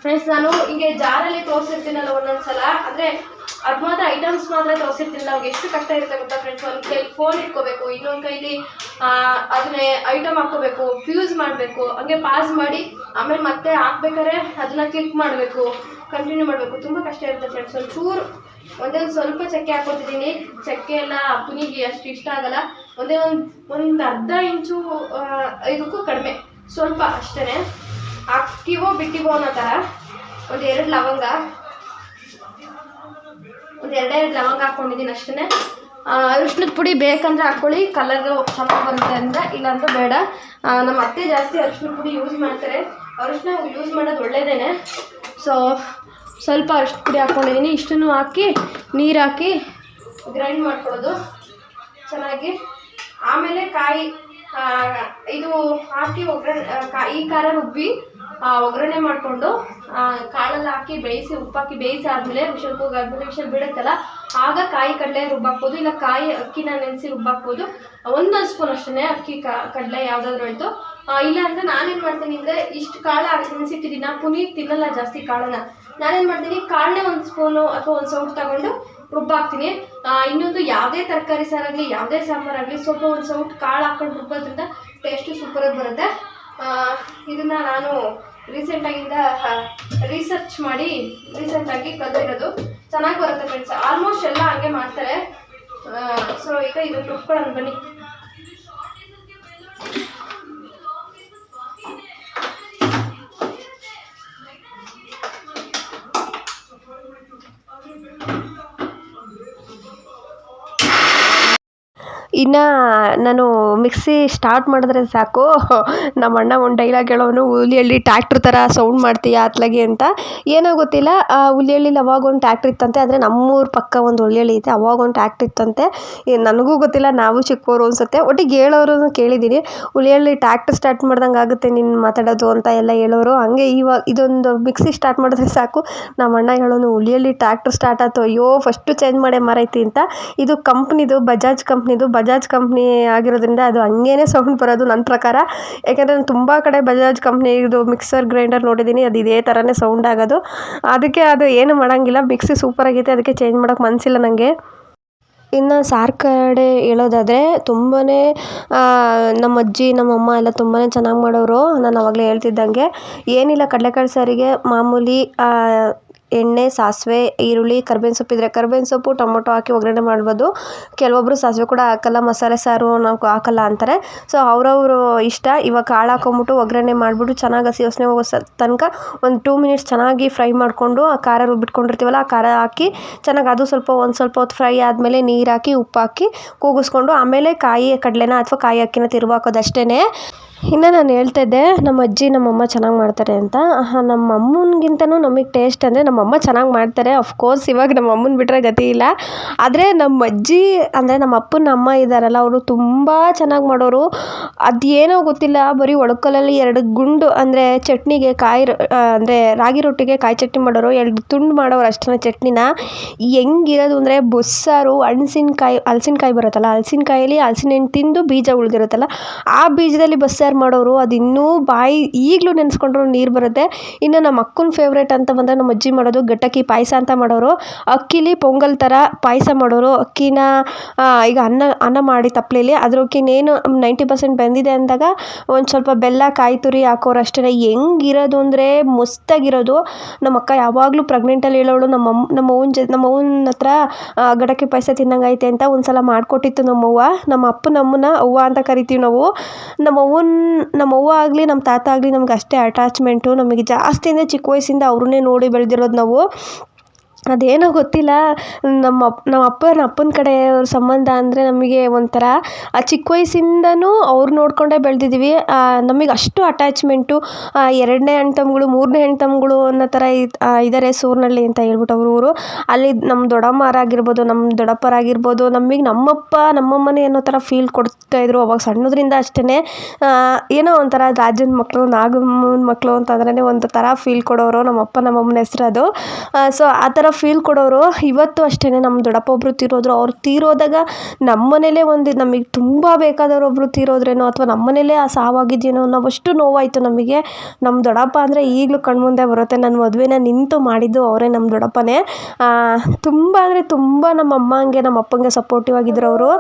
ಫ್ರೆಂಡ್ಸ್ ನಾನು ಹೀಗೆ ಜಾರಲ್ಲಿ ತೋರಿಸಿರ್ತೀನಲ್ಲ ಒಂದೊಂದು ಸಲ ಅಂದರೆ ಅದು ಮಾತ್ರ ಐಟಮ್ಸ್ ಮಾತ್ರ ತೋರಿಸಿರ್ತೀನಿ. ನಾವು ಎಷ್ಟು ಕಷ್ಟ ಇರುತ್ತೆ ಗೊತ್ತಾ ಫ್ರೆಂಡ್ಸ್ ಒಂದು ಕೈಲಿ ಫೋನ್ ಇಟ್ಕೋಬೇಕು, ಇನ್ನೊಂದು ಕೈಲಿ ಅದನ್ನೇ ಐಟಮ್ ಹಾಕೋಬೇಕು ಫ್ಯೂಸ್ ಮಾಡಬೇಕು, ಹಂಗೆ ಪಾಸ್ ಮಾಡಿ, ಆಮೇಲೆ ಮತ್ತೆ ಹಾಕ್ಬೇಕಾದ್ರೆ ಅದನ್ನ ಕ್ಲಿಕ್ ಮಾಡಬೇಕು ಕಂಟಿನ್ಯೂ ಮಾಡಬೇಕು. ತುಂಬ ಕಷ್ಟ ಇರುತ್ತೆ ಫ್ರೆಂಡ್ಸ್ ಒಂದು ಒಂದೇ ಒಂದೊಂದು ಸ್ವಲ್ಪ ಚಕ್ಕೆ ಹಾಕೋತಿದ್ದೀನಿ ಚಕ್ಕೆ ಎಲ್ಲ ಅಪ್ಪನಿಗೆ ಅಷ್ಟು ಇಷ್ಟ ಆಗಲ್ಲ. ಒಂದೇ ಒಂದು ಒಂದು ಅರ್ಧ ಇಂಚು ಇದಕ್ಕೂ ಕಡಿಮೆ. ಸ್ವಲ್ಪ ಅಷ್ಟೇ ಹಾಕ್ತೀವೋ ಬಿಟ್ಟಿವೋ ಅನ್ನೋ ಥರ ಒಂದು ಎರಡು ಲವಂಗ. ಒಂದು ಎರಡೆರಡು ಲವಂಗ ಹಾಕ್ಕೊಂಡಿದ್ದೀನಿ ಅಷ್ಟೇ ಅರಿಶಿನದ ಪುಡಿ ಬೇಕಂದ್ರೆ ಹಾಕ್ಕೊಳ್ಳಿ ಕಲರ್ ಚೆನ್ನಾಗಿ ಬರುತ್ತೆ ಅಂದರೆ, ಇಲ್ಲಾಂದ್ರೆ ಬೇಡ. ನಮ್ಮ ಅತ್ತೆ ಜಾಸ್ತಿ ಅರಿಶಿನ ಪುಡಿ ಯೂಸ್ ಮಾಡ್ತಾರೆ. ಅರಿಶಿನ ಯೂಸ್ ಮಾಡೋದು ಒಳ್ಳೇದೇ ಸೊ ಸ್ವಲ್ಪ ಅರಿಶಿನ ಪುಡಿ ಹಾಕ್ಕೊಂಡಿದ್ದೀನಿ ಇಷ್ಟನ್ನು ಹಾಕಿ, ನೀರು ಹಾಕಿ ಗ್ರೈಂಡ್ ಮಾಡ್ಕೊಳ್ಳೋದು ಚೆನ್ನಾಗಿ. ಆಮೇಲೆ ಕಾಯಿ ಇದು ಹಾಕಿ ಒಗ್ಗರಣೆ ಕಾಯಿ ಖಾರ ರುಬ್ಬಿ ಒಗ್ಗರಣೆ ಮಾಡಿಕೊಂಡು ಕಾಳೆಲ್ಲ ಹಾಕಿ ಬೇಯಿಸಿ, ಉಪ್ಪಾಕಿ ಬೇಯಿಸಿ ಆದ್ಮೇಲೆ ವಿಷಲ್ ಕೂಗಾದ್ಮೇಲೆ ವಿಷಲ್ ಬಿಡುತ್ತಲ್ಲ ಆಗ ಕಾಯಿ ಕಡಲೆ ರುಬ್ಬಾಕ್ಬೋದು, ಇಲ್ಲ ಕಾಯಿ ಅಕ್ಕಿನ ನೆನೆಸಿ ರುಬ್ಬಾಕ್ಬೋದು. ಒಂದೊಂದು ಸ್ಪೂನ್ ಅಷ್ಟೇ ಅಕ್ಕಿ ಕಡಲೆ ಯಾವುದಾದ್ರೂ ಆಯಿತು. ಇಲ್ಲ ಅಂದರೆ ನಾನೇನು ಮಾಡ್ತೀನಿ ಅಂದರೆ ಇಷ್ಟು ಕಾಳು ನೆನೆಸಿಟ್ಟಿದ್ದೀನಿ ಪುನೀರ್ ತಿನ್ನಲ್ಲ ಜಾಸ್ತಿ ಕಾಳನ್ನ ನಾನೇನು ಮಾಡ್ತೀನಿ, ಕಾಳನ್ನೇ ಒಂದು ಸ್ಪೂನು ಅಥವಾ ಒಂದು ಸೌಟ್ ತಗೊಂಡು ರುಬ್ಬಾಕ್ತೀನಿ. ಇನ್ನೊಂದು ಯಾವುದೇ ತರಕಾರಿ ಸಾರಾಗಲಿ, ಯಾವುದೇ ಸಾಂಬಾರಾಗಲಿ ಸ್ವಲ್ಪ ಒಂದು ಸೌಟ್ ಕಾಳು ಹಾಕೊಂಡು ರುಬ್ಬೋದ್ರಿಂದ ಟೇಸ್ಟು ಸೂಪರಾಗಿ ಬರುತ್ತೆ. ಇದನ್ನ ನಾನು ರೀಸೆಂಟಾಗಿಂದ ರಿಸರ್ಚ್ ಮಾಡಿ ರೀಸೆಂಟ್ ಆಗಿ ಕಲ್ತಿರೋದು ಚೆನ್ನಾಗಿ ಬರುತ್ತೆ ಫ್ರೆಂಡ್ಸ್ ಆಲ್ಮೋಸ್ಟ್ ಎಲ್ಲ ಹಂಗೆ ಮಾಡ್ತಾರೆ. ಸೊ ಈಗ ಇದು ರುಬ್ಕೊಳ್ಳೋಣ ಬನ್ನಿ. ಇನ್ನು ನಾನು ಮಿಕ್ಸಿ ಸ್ಟಾರ್ಟ್ ಮಾಡಿದ್ರೆ ಸಾಕು. ನಮ್ಮ ಅಣ್ಣ ಒಂದು ಡೈಲಾಗ್ ಹೇಳೋನು ಹುಲಿಯಲ್ಲಿ ಟ್ಯಾಕ್ಟ್ರ್ ಥರ ಸೌಂಡ್ ಮಾಡ್ತೀಯ ಅತ್ಲಾಗಿ ಅಂತ. ಏನೋ ಗೊತ್ತಿಲ್ಲ ಹುಲಿಹಳ್ಳಿಲಿ ಅವಾಗ ಒಂದು ಟ್ಯಾಕ್ಟ್ರ್ ಇತ್ತಂತೆ ಅಂದರೆ ನಮ್ಮೂರ ಪಕ್ಕ ಒಂದು ಹುಲಿಹಳ್ಳಿ ಐತೆ, ಅವಾಗ ಒಂದು ಟ್ಯಾಕ್ಟ್ರ್ ಇತ್ತಂತೆ. ನನಗೂ ಗೊತ್ತಿಲ್ಲ, ನಾವು ಚಿಕ್ಕವರು ಅನ್ಸುತ್ತೆ. ಒಟ್ಟಿಗೆ ಹೇಳೋರು ಕೇಳಿದ್ದೀನಿ. ಹುಲಿಹಳ್ಳಿ ಟ್ಯಾಕ್ಟ್ರ್ ಸ್ಟಾರ್ಟ್ ಮಾಡ್ದಂಗೆ ಆಗುತ್ತೆ ನೀನು ಮಾತಾಡೋದು ಅಂತ ಎಲ್ಲ ಹೇಳೋರು. ಹಂಗೆ ಇವಾಗ ಇದೊಂದು ಮಿಕ್ಸಿ ಸ್ಟಾರ್ಟ್ ಮಾಡಿದ್ರೆ ಸಾಕು. ನಮ್ಮ ಅಣ್ಣ ಹೇಳೋನು ಹುಲಿಯಲ್ಲಿ ಟ್ಯಾಕ್ಟ್ರ್ ಸ್ಟಾರ್ಟ್ ಆಯ್ತು. ಅಯ್ಯೋ ಫಸ್ಟು ಚೇಂಜ್ ಮಾಡೇ ಮಾರೈತಿ ಅಂತ. ಇದು ಕಂಪ್ನಿದು ಬಜಾಜ್ ಕಂಪ್ನಿದು ಬಜಾಜ್ ಕಂಪ್ನಿ ಆಗಿರೋದ್ರಿಂದ ಅದು ಹಂಗೇನೆ ಸೌಂಡ್ ಬರೋದು ನನ್ನ ಪ್ರಕಾರ. ಯಾಕೆಂದರೆ ನಾನು ತುಂಬ ಕಡೆ ಬಜಾಜ್ ಕಂಪ್ನಿದು ಮಿಕ್ಸರ್ ಗ್ರೈಂಡರ್ ನೋಡಿದ್ದೀನಿ, ಅದು ಇದೇ ಥರನೇ ಸೌಂಡ್ ಆಗೋದು. ಅದಕ್ಕೆ ಅದು ಏನು ಮಾಡೋಂಗಿಲ್ಲ, ಮಿಕ್ಸಿ ಸೂಪರಾಗೈತೆ ಅದಕ್ಕೆ ಚೇಂಜ್ ಮಾಡೋಕ್ಕೆ ಮನಸ್ಸಿಲ್ಲ ನನಗೆ ಇನ್ನು ಸಾರು ಕಡೆ ಹೇಳೋದಾದರೆ ತುಂಬಾ ನಮ್ಮ ಅಜ್ಜಿ, ನಮ್ಮ ಅಮ್ಮ ಎಲ್ಲ ತುಂಬಾ ಚೆನ್ನಾಗಿ ಮಾಡೋರು. ನಾನು ಅವಾಗಲೇ ಹೇಳ್ತಿದ್ದಂಗೆ, ಏನಿಲ್ಲ ಕಡಲೆಕಾಳು ಸಾರಿಗೆ ಮಾಮೂಲಿ ಎಣ್ಣೆ, ಸಾಸಿವೆ, ಈರುಳ್ಳಿ, ಕರ್ಬೇವಿನ ಸೊಪ್ಪಿದ್ರೆ ಕರ್ಬೇವಿನ ಸೊಪ್ಪು, ಟೊಮೊಟೊ ಹಾಕಿ ಒಗ್ಗರಣೆ ಮಾಡ್ಬೋದು. ಕೆಲವೊಬ್ಬರು ಸಾಸಿವೆ ಕೂಡ ಹಾಕಲ್ಲ, ಮಸಾಲೆ ಸಾರು ನಾವು ಹಾಕಲ್ಲ ಅಂತಾರೆ. ಸೊ ಅವ್ರವ್ರ ಇಷ್ಟ. ಇವಾಗ ಕಾಳು ಹಾಕೊಂಬಿಟ್ಟು ಒಗ್ಗರಣೆ ಮಾಡಿಬಿಟ್ಟು ಚೆನ್ನಾಗಿ ಹಸಿ ವಾಸನೆ ಹೋಗೋ ಸ, ತನಕ ಒಂದು ಟೂ ಮಿನಿಟ್ಸ್ ಚೆನ್ನಾಗಿ ಫ್ರೈ ಮಾಡಿಕೊಂಡು ಆ ಖಾರ ರುಬ್ಬಿಟ್ಕೊಂಡಿರ್ತೀವಲ್ಲ, ಆ ಖಾರ ಹಾಕಿ ಚೆನ್ನಾಗಿ ಅದು ಸ್ವಲ್ಪ ಒಂದು ಸ್ವಲ್ಪ ಹೊತ್ತು ಫ್ರೈ ಆದಮೇಲೆ ನೀರು ಹಾಕಿ, ಉಪ್ಪು ಹಾಕಿ ಕೂಗಿಸ್ಕೊಂಡು ಆಮೇಲೆ ಕಾಯಿ, ಕಡಲೆನ ಅಥವಾ ಕಾಯಿ ಅಕ್ಕಿನ ತಿರುವಿ ಹಾಕೋದು ಅಷ್ಟೇ ಇನ್ನು ನಾನು ಹೇಳ್ತಾ ಇದ್ದೆ, ನಮ್ಮ ಅಜ್ಜಿ ನಮ್ಮಮ್ಮ ಚೆನ್ನಾಗಿ ಮಾಡ್ತಾರೆ ಅಂತ. ನಮ್ಮ ಅಮ್ಮನಿಗಿಂತನೂ ನಮಗೆ ಟೇಸ್ಟ್ ಅಂದರೆ ನಮ್ಮ ಅಮ್ಮ ಚೆನ್ನಾಗಿ ಮಾಡ್ತಾರೆ. ಅಫ್ಕೋರ್ಸ್ ಇವಾಗ ನಮ್ಮ ಅಮ್ಮನ ಬಿಟ್ಟರೆ ಗತಿ ಇಲ್ಲ. ಆದರೆ ನಮ್ಮ ಅಜ್ಜಿ ಅಂದರೆ ನಮ್ಮ ಅಪ್ಪನ ಅಮ್ಮ ಇದ್ದಾರಲ್ಲ ಅವರು ತುಂಬ ಚೆನ್ನಾಗಿ ಮಾಡೋರು. ಅದೇನೋ ಗೊತ್ತಿಲ್ಲ, ಬರೀ ಒಳಕಲಲ್ಲಿ ಎರಡು ಗುಂಡು ಅಂದರೆ ಚಟ್ನಿಗೆ ಕಾಯಿ ಅಂದರೆ ರಾಗಿ ರೊಟ್ಟಿಗೆ ಕಾಯಿ ಚಟ್ನಿ ಮಾಡೋರು, ಎರಡು ತುಂಡು ಮಾಡೋರು ಅಷ್ಟೇ ಚಟ್ನಿನ. ಹೆಂಗಿರೋದು ಅಂದರೆ ಬಸ್ಸಾರು, ಹಣ್ಸಿನ್ಕಾಯಿ, ಹಲ್ಸಿನ್ಕಾಯಿ ಬರುತ್ತಲ್ಲ, ಹಲ್ಸಿನ್ಕಾಯಲ್ಲಿ ಹಲ್ಸಿನ ಹಣ್ಣು ತಿಂದು ಬೀಜ ಉಳಿದಿರುತ್ತಲ್ಲ, ಆ ಬೀಜದಲ್ಲಿ ಬಸ್ಸಾರು ಮಾಡೋರು, ಅದು ಇನ್ನೂ ಬಾಯಿ ಈಗಲೂ ನೆನೆಸ್ಕೊಂಡ್ರು ನೀರು ಬರುತ್ತೆ. ಇನ್ನು ನಮ್ಮ ಅಕ್ಕನ ಫೇವ್ರೇಟ್ ಅಂತ ಬಂದರೆ ನಮ್ಮ ಅಜ್ಜಿ ಮಾಡೋದು ಗಟ್ಟಕ್ಕಿ ಪಾಯಸ ಅಂತ ಮಾಡೋರು. ಅಕ್ಕಿಲಿ ಪೊಂಗಲ್ ಥರ ಪಾಯಸ ಮಾಡೋರು. ಅಕ್ಕಿನ ಈಗ ಅನ್ನ ಅನ್ನ ಮಾಡಿ ತಪ್ಪಲೆಲಿ ಅದ್ರಕ್ಕಿನ್ನೇನು ನೈಂಟಿ ಪರ್ಸೆಂಟ್ ಬೆಂದಿದೆ ಅಂದಾಗ ಒಂದು ಸ್ವಲ್ಪ ಬೆಲ್ಲ, ಕಾಯಿ ತುರಿ ಹಾಕೋರು ಅಷ್ಟೇ ಹೆಂಗಿರೋದು ಅಂದರೆ ಮಸ್ತಾಗಿರೋದು. ನಮ್ಮ ಅಕ್ಕ ಯಾವಾಗಲೂ ಪ್ರೆಗ್ನೆಂಟಲ್ಲಿ ಹೇಳೋಳು ನಮ್ಮ ಅಮ್ಮ ನಮ್ಮ ಅವ್ವನ ಜೊ ನಮ್ಮ ಅವ್ವನ ಹತ್ರ ಗಡಕ್ಕೆ ಪಾಯಸ ತಿನ್ನಂಗೈತೆ ಅಂತ ಒಂದು ಸಲ ಮಾಡಿಕೊಟ್ಟಿತ್ತು ನಮ್ಮವ್ವ. ನಮ್ಮ ಅಪ್ಪ ನಮ್ಮನ್ನ ಅವ್ವ ಅಂತ ಕರಿತೀವಿ ನಾವು. ನಮ್ಮ ನಮ್ಮ ಅವ್ವ ಆಗಲಿ, ನಮ್ಮ ತಾತ ಆಗಲಿ ನಮ್ಗೆ ಅಷ್ಟೇ ಅಟ್ಯಾಚ್ಮೆಂಟು ನಮಗೆ ಜಾಸ್ತಿ ಅಂದರೆ ಚಿಕ್ಕ ವಯಸ್ಸಿಂದ ಅವ್ರನ್ನೇ ನೋಡಿ ಬೆಳೆದಿರೋದು ನಾವು. ಅದೇನೋ ಗೊತ್ತಿಲ್ಲ. ನಮ್ಮ ಅಪ್, ನಮ್ಮ ಅಪ್ಪನ ಅಪ್ಪನ ಕಡೆ ಅವ್ರ ಸಂಬಂಧ ಅಂದರೆ ನಮಗೆ ಒಂಥರ, ಆ ಚಿಕ್ಕ ವಯಸ್ಸಿಂದನೂ ಅವ್ರು ನೋಡಿಕೊಂಡೇ ಬೆಳೆದಿದ್ದೀವಿ ನಮಗೆ ಅಷ್ಟು ಅಟ್ಯಾಚ್ಮೆಂಟು ಎರಡನೇ ಅಣ್ಣ ತಮ್ಮಗಳು ಮೂರನೇ ಅಣ್ಣ ತಮ್ಮಗಳು ಅನ್ನೋ ಥರ ಇದ್ದಾರೆ ಸೂರಿನಳ್ಳಿ ಅಂತ ಹೇಳ್ಬಿಟ್ಟು ಅವರು ಊರು. ಅಲ್ಲಿ ನಮ್ಮ ದೊಡ್ಡಮ್ಮರಾಗಿರ್ಬೋದು ನಮ್ಮ ದೊಡ್ಡಪ್ಪರಾಗಿರ್ಬೋದು, ನಮಗೆ ನಮ್ಮಪ್ಪ, ನಮ್ಮಮ್ಮನೇ ಅನ್ನೋ ಥರ ಫೀಲ್ ಕೊಡ್ತಾಯಿದ್ರು ಅವಾಗ ಸಣ್ಣದ್ರಿಂದ ಅಷ್ಟೇ ಏನೋ ಒಂಥರ ರಾಜನ ಮಕ್ಕಳು ನಾಗಮ್ಮನ ಮಕ್ಕಳು ಅಂತಂದ್ರೇ ಒಂದು ಥರ ಫೀಲ್ ಕೊಡೋರು ನಮ್ಮಪ್ಪ, ನಮ್ಮಮ್ಮನ ಹೆಸ್ರು ಅದು. ಸೊ ಆ ಥರ ಫೀಲ್ ಕೊಡೋರು ಇವತ್ತು ಅಷ್ಟೇ ನಮ್ಮ ದೊಡ್ಡಪ್ಪ ಒಬ್ಬರು ತೀರೋದ್ರು, ಅವ್ರು ತೀರೋದಾಗ ನಮ್ಮ ಮನೆಯಲ್ಲೇ ಒಂದು ನಮಗೆ ತುಂಬ ಬೇಕಾದವ್ರು ಒಬ್ಬರು ತೀರೋದ್ರೇನೋ ಅಥವಾ ನಮ್ಮ ಮನೆಯಲ್ಲೇ ಆ ಸಾವಾಗಿದೆಯೇನೋ ಅನ್ನೋವಷ್ಟು ನೋವಾಯಿತು ನಮಗೆ. ನಮ್ಮ ದೊಡ್ಡಪ್ಪ ಅಂದರೆ ಈಗಲೂ ಕಣ್ಮುಂದೆ ಬರುತ್ತೆ. ನನ್ನ ಮದುವೆನ ನಿಂತು ಮಾಡಿದ್ದು ಅವರೇ ನಮ್ಮ ದೊಡ್ಡಪ್ಪನೇ. ತುಂಬ ಅಂದರೆ ತುಂಬ ನಮ್ಮ ಅಮ್ಮಂಗೆ ನಮ್ಮ ಅಪ್ಪಂಗೆ ಸಪೋರ್ಟಿವ್ ಆಗಿದ್ರು ಅವರು.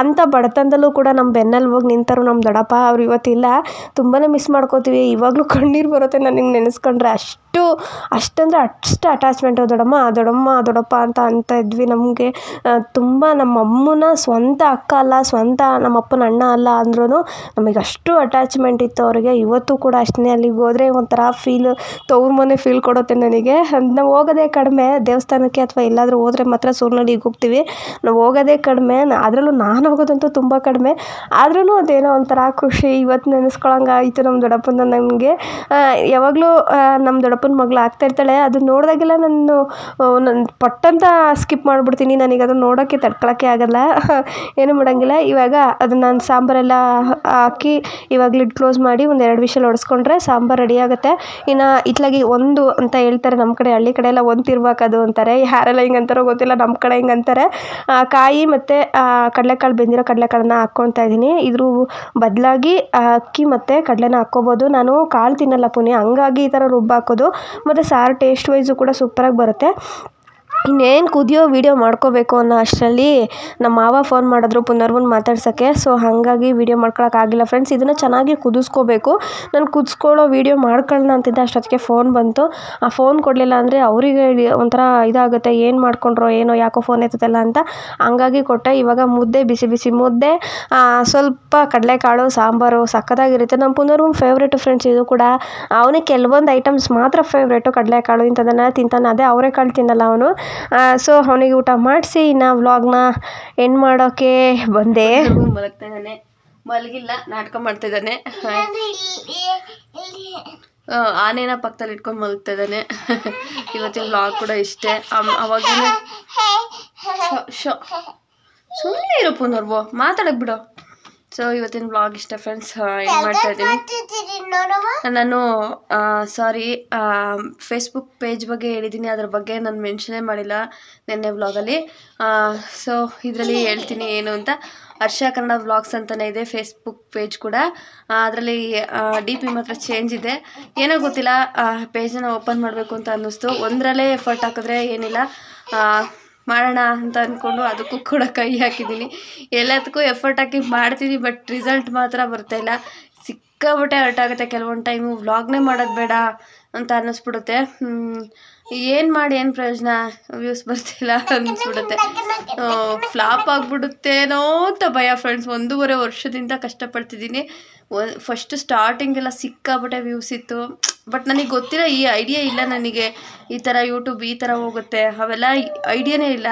ಅಂಥ ಬಡತನದಲ್ಲೂ ಕೂಡ ನಮ್ಮ ಬೆನ್ನೆಲುಬಾಗಿ ನಿಂತರು ನಮ್ಮ ದೊಡ್ಡಪ್ಪ. ಅವ್ರು ಇವತ್ತಿಲ್ಲ. ತುಂಬಾ ಮಿಸ್ ಮಾಡ್ಕೋತೀವಿ. ಇವಾಗಲೂ ಕಣ್ಣೀರು ಬರುತ್ತೆ ನನಗೆ ನೆನೆಸ್ಕೊಂಡ್ರೆ ಅಷ್ಟು ಅಷ್ಟಂದರೆ ಅಷ್ಟು ಅಟ್ಯಾಚ್ಮೆಂಟು ದೊಡ್ಡಮ್ಮ ದೊಡ್ಡಮ್ಮ ದೊಡ್ಡಪ್ಪ ಅಂತ ಅಂತ ಇದ್ವಿ ನಮಗೆ. ತುಂಬ ನಮ್ಮ ಅಮ್ಮನ ಸ್ವಂತ ಅಕ್ಕ ಅಲ್ಲ, ಸ್ವಂತ ನಮ್ಮ ಅಪ್ಪನ ಅಣ್ಣ ಅಲ್ಲ ಅಂದ್ರೂ ನಮಗೆ ಅಷ್ಟು ಅಟ್ಯಾಚ್ಮೆಂಟ್ ಇತ್ತು ಅವ್ರಿಗೆ. ಇವತ್ತು ಕೂಡ ಅಷ್ಟೇ ಅಲ್ಲಿಗೆ ಹೋದ್ರೆ ಒಂಥರ ಫೀಲ್ ತವ್ರ ಮನೆ ಫೀಲ್ ಕೊಡುತ್ತೆ ನನಗೆ. ನಾವು ಹೋಗೋದೇ ಕಡಿಮೆ. ದೇವಸ್ಥಾನಕ್ಕೆ ಅಥವಾ ಎಲ್ಲಾದರೂ ಹೋದ್ರೆ ಮಾತ್ರ ಸೂರ್ನಳ್ಳಿಗೆ ಹೋಗ್ತೀವಿ. ನಾವು ಹೋಗೋದೇ ಕಡಿಮೆ. ಅದರಲ್ಲೂ ನಾನು ಹೋಗೋದಂತೂ ತುಂಬ ಕಡಿಮೆ. ಆದ್ರೂ ಅದೇನೋ ಒಂಥರ ಖುಷಿ ಇವತ್ತು ನೆನೆಸ್ಕೊಳಂಗಾಯಿತು ನಮ್ಮ ದೊಡ್ಡಪ್ಪನ ನನಗೆ ಯಾವಾಗಲೂ ನಮ್ಮ ದೊಡ್ಡಪ್ಪನ ಮಗಳು ಆಗ್ತಾಯಿರ್ತಾಳೆ ಅದನ್ನ ನೋಡಿದಾಗೆಲ್ಲ ನಾನು ನನ್ನ ಪಟ್ಟಂತ ಸ್ಕಿಪ್ ಮಾಡಿಬಿಡ್ತೀನಿ, ನನಗೆ ಅದನ್ನು ನೋಡೋಕ್ಕೆ ತಡ್ಕೊಳಕ್ಕೆ ಆಗೋಲ್ಲ. ಏನೂ ಮಾಡೋಂಗಿಲ್ಲ. ಇವಾಗ ಅದನ್ನು ನಾನು ಸಾಂಬಾರೆಲ್ಲ ಹಾಕಿ ಇವಾಗ ಲಿಡ್ ಕ್ಲೋಸ್ ಮಾಡಿ ಒಂದು ಎರಡು ವಿಷಲ್ ಹೊಡೆಸ್ಕೊಂಡ್ರೆ ಸಾಂಬಾರು ರೆಡಿ ಆಗುತ್ತೆ. ಇನ್ನು ಇತ್ಲಾಗೆ ಒಂದು ಅಂತ ಹೇಳ್ತಾರೆ ನಮ್ಮ ಕಡೆ, ಹಳ್ಳಿ ಕಡೆ ಎಲ್ಲ ಒಂದು ತಿರ್ಬೇಕದು ಅಂತಾರೆ. ಯಾರೆಲ್ಲ ಹಿಂಗೆ ಅಂತಾರೋ ಗೊತ್ತಿಲ್ಲ ನಮ್ಮ ಕಡೆ ಹಿಂಗೆ ಅಂತಾರೆ. ಕಾಯಿ ಮತ್ತು ಕಡಲೆಕಾಳು ಬೆಂದಿರೋ ಕಡಲೆಕಾಳನ್ನ ಹಾಕ್ಕೊತಾ ಇದ್ದೀನಿ. ಇದ್ರ ಬದಲಾಗಿ ಅಕ್ಕಿ ಮತ್ತು ಕಡಲೆನ ಹಾಕ್ಕೋಬೋದು. ನಾನು ಕಾಳು ತಿನ್ನಲ್ಲ ಪುನಿ. ಹಂಗಾಗಿ ಈ ಥರ ರುಬ್ಬಿ ಹಾಕೋದು ಮತ್ತು ಸಾರು ಟೇಸ್ಟ್ ವೈಸು ಕೂಡ ಸೂಪರಾಗಿ ಬರುತ್ತೆ. ಇನ್ನೇನು ಕುದಿಯೋ ವೀಡಿಯೋ ಮಾಡ್ಕೋಬೇಕು ಅನ್ನೋ ಅಷ್ಟರಲ್ಲಿ ನಮ್ಮ ಮಾವ ಫೋನ್ ಮಾಡಿದ್ರು ಪುನರ್ವನ್ ಮಾತಾಡ್ಸೋಕ್ಕೆ. ಸೊ ಹಾಗಾಗಿ ವೀಡಿಯೋ ಮಾಡ್ಕೊಳಕ್ಕಾಗಿಲ್ಲ ಫ್ರೆಂಡ್ಸ್ ಇದನ್ನು ಚೆನ್ನಾಗಿ ಕುದಿಸ್ಕೋಬೇಕು. ನಾನು ಕುದಿಸ್ಕೊಳ್ಳೋ ವೀಡಿಯೋ ಮಾಡ್ಕೊಳ್ಳೋಣ ಅಂತಿದ್ದೆ. ಅಷ್ಟೊತ್ತಿಗೆ ಫೋನ್ ಬಂತು. ಆ ಫೋನ್ ಕೊಡಲಿಲ್ಲ ಅಂದರೆ ಅವರಿಗೆ ಒಂಥರ ಇದಾಗುತ್ತೆ. ಏನು ಮಾಡ್ಕೊಂಡ್ರೋ ಏನೋ ಯಾಕೋ ಫೋನ್ ಎತ್ತುತ್ತಲ್ಲ ಅಂತ ಹಂಗಾಗಿ ಕೊಟ್ಟೆ. ಇವಾಗ ಮುದ್ದೆ ಬಿಸಿ ಬಿಸಿ ಮುದ್ದೆ ಸ್ವಲ್ಪ ಕಡಲೆಕಾಳು, ಸಾಂಬಾರು ಸಕ್ಕತ್ತಾಗಿರುತ್ತೆ ನಮ್ಮ ಪುನರ್ವನ್ ಫೇವ್ರೇಟು ಫ್ರೆಂಡ್ಸ್ ಇದು ಕೂಡ. ಅವನಿಗೆ ಕೆಲವೊಂದು ಐಟಮ್ಸ್ ಮಾತ್ರ ಫೇವ್ರೇಟು ಕಡಲೆಕಾಳು ಇಂಥದ್ದನ್ನು ತಿಂತಾನೆ. ಅದೇ ಅವರೆಕಾಳು ತಿನ್ನಲ್ಲ ಅವನು. ಸೊ ಅವನಿಗೆ ಊಟ ಮಾಡಿಸಿ ಇನ್ನು ವ್ಲಾಗ್ನ ಎಂಡ್ ಮಾಡೋಕ್ಕೆ ಬಂದೆ. ಮಲಗ್ತಾ ಇದ್ದಾನೆ. ಮಲಗಿಲ್ಲ ನಾಟಕ ಮಾಡ್ತಾ ಇದ್ದಾನೆ. ಆನೆನ ಪಕ್ಕದಲ್ಲಿ ಇಟ್ಕೊಂಡು ಮಲಗ್ತಾ ಇದ್ದಾನೆ. ಇವತ್ತಿನ ವ್ಲಾಗ್ ಕೂಡ ಇಷ್ಟೇ. ಅವಾಗ ಸುಮ್ಮನೆ ಇರು ಪುನರ್ವೋ ಮಾತಾಡಕ್ ಬಿಡು. ಸೊ ಇವತ್ತಿನ ಬ್ಲಾಗ್ ಇಷ್ಟ ಫ್ರೆಂಡ್ಸ್ ಏನು ಮಾಡ್ತಾ ಇದ್ದೀನಿ. ನಾನು ಸಾರಿ ಫೇಸ್ಬುಕ್ ಪೇಜ್ ಬಗ್ಗೆ ಹೇಳಿದ್ದೀನಿ. ಅದ್ರ ಬಗ್ಗೆ ನಾನು ಮೆನ್ಷನೇ ಮಾಡಿಲ್ಲ ನಿನ್ನೆ ವ್ಲಾಗಲ್ಲಿ ಸೊ ಇದರಲ್ಲಿ ಹೇಳ್ತೀನಿ ಏನು ಅಂತ. ಹರ್ಷ ಕನ್ನಡ ವ್ಲಾಗ್ಸ್ ಅಂತಲೇ ಇದೆ ಫೇಸ್ಬುಕ್ ಪೇಜ್ ಕೂಡ. ಅದರಲ್ಲಿ ಡಿ ಪಿ ಮಾತ್ರ ಚೇಂಜ್ ಇದೆ. ಏನೋ ಗೊತ್ತಿಲ್ಲ ಪೇಜನ್ನು ಓಪನ್ ಮಾಡಬೇಕು ಅಂತ ಅನ್ನಿಸ್ತು. ಒಂದರಲ್ಲೇ ಎಫರ್ಟ್ ಹಾಕಿದ್ರೆ ಏನಿಲ್ಲ. ಮಾಡೋಣ ಅಂತ ಅಂದ್ಕೊಂಡು ಅದಕ್ಕೂ ಕೂಡ ಕೈ ಹಾಕಿದ್ದೀನಿ. ಎಲ್ಲದಕ್ಕೂ ಎಫರ್ಟ್ ಹಾಕಿ ಮಾಡ್ತೀನಿ ಬಟ್ ರಿಸಲ್ಟ್ ಮಾತ್ರ ಬರ್ತಾಯಿಲ್ಲ ಸಿಕ್ಕಾಬಿಟ್ಟೆ ಹರ್ಟ್ ಆಗುತ್ತೆ. ಕೆಲವೊಂದು ಟೈಮು ವ್ಲಾಗ್ನೇ ಮಾಡೋದು ಬೇಡ ಅಂತ ಅನ್ನಿಸ್ಬಿಡುತ್ತೆ. ಏನು ಮಾಡಿ, ಏನು ಪ್ರಯೋಜನ? ವ್ಯೂಸ್ ಬರ್ತಿಲ್ಲ ಅನ್ನಿಸ್ಬಿಡುತ್ತೆ. ಫ್ಲಾಪ್ ಆಗಿಬಿಡುತ್ತೇನೋ ಅಂತ ಭಯ ಫ್ರೆಂಡ್ಸ್ ಒಂದೂವರೆ ವರ್ಷದಿಂದ ಕಷ್ಟಪಡ್ತಿದ್ದೀನಿ. ಫಸ್ಟ್ ಸ್ಟಾರ್ಟಿಂಗೆಲ್ಲ ಸಿಕ್ಕಾಬಿಟ್ಟೆ ವ್ಯೂಸ್ ಇತ್ತು. ಬಟ್ ನನಗೆ ಗೊತ್ತಿರೋ ಈ ಐಡಿಯಾ ಇಲ್ಲ ನನಗೆ. ಈ ಥರ ಯೂಟ್ಯೂಬ್ ಈ ಥರ ಹೋಗುತ್ತೆ. ಅವೆಲ್ಲ ಐಡಿಯಾನೇ ಇಲ್ಲ.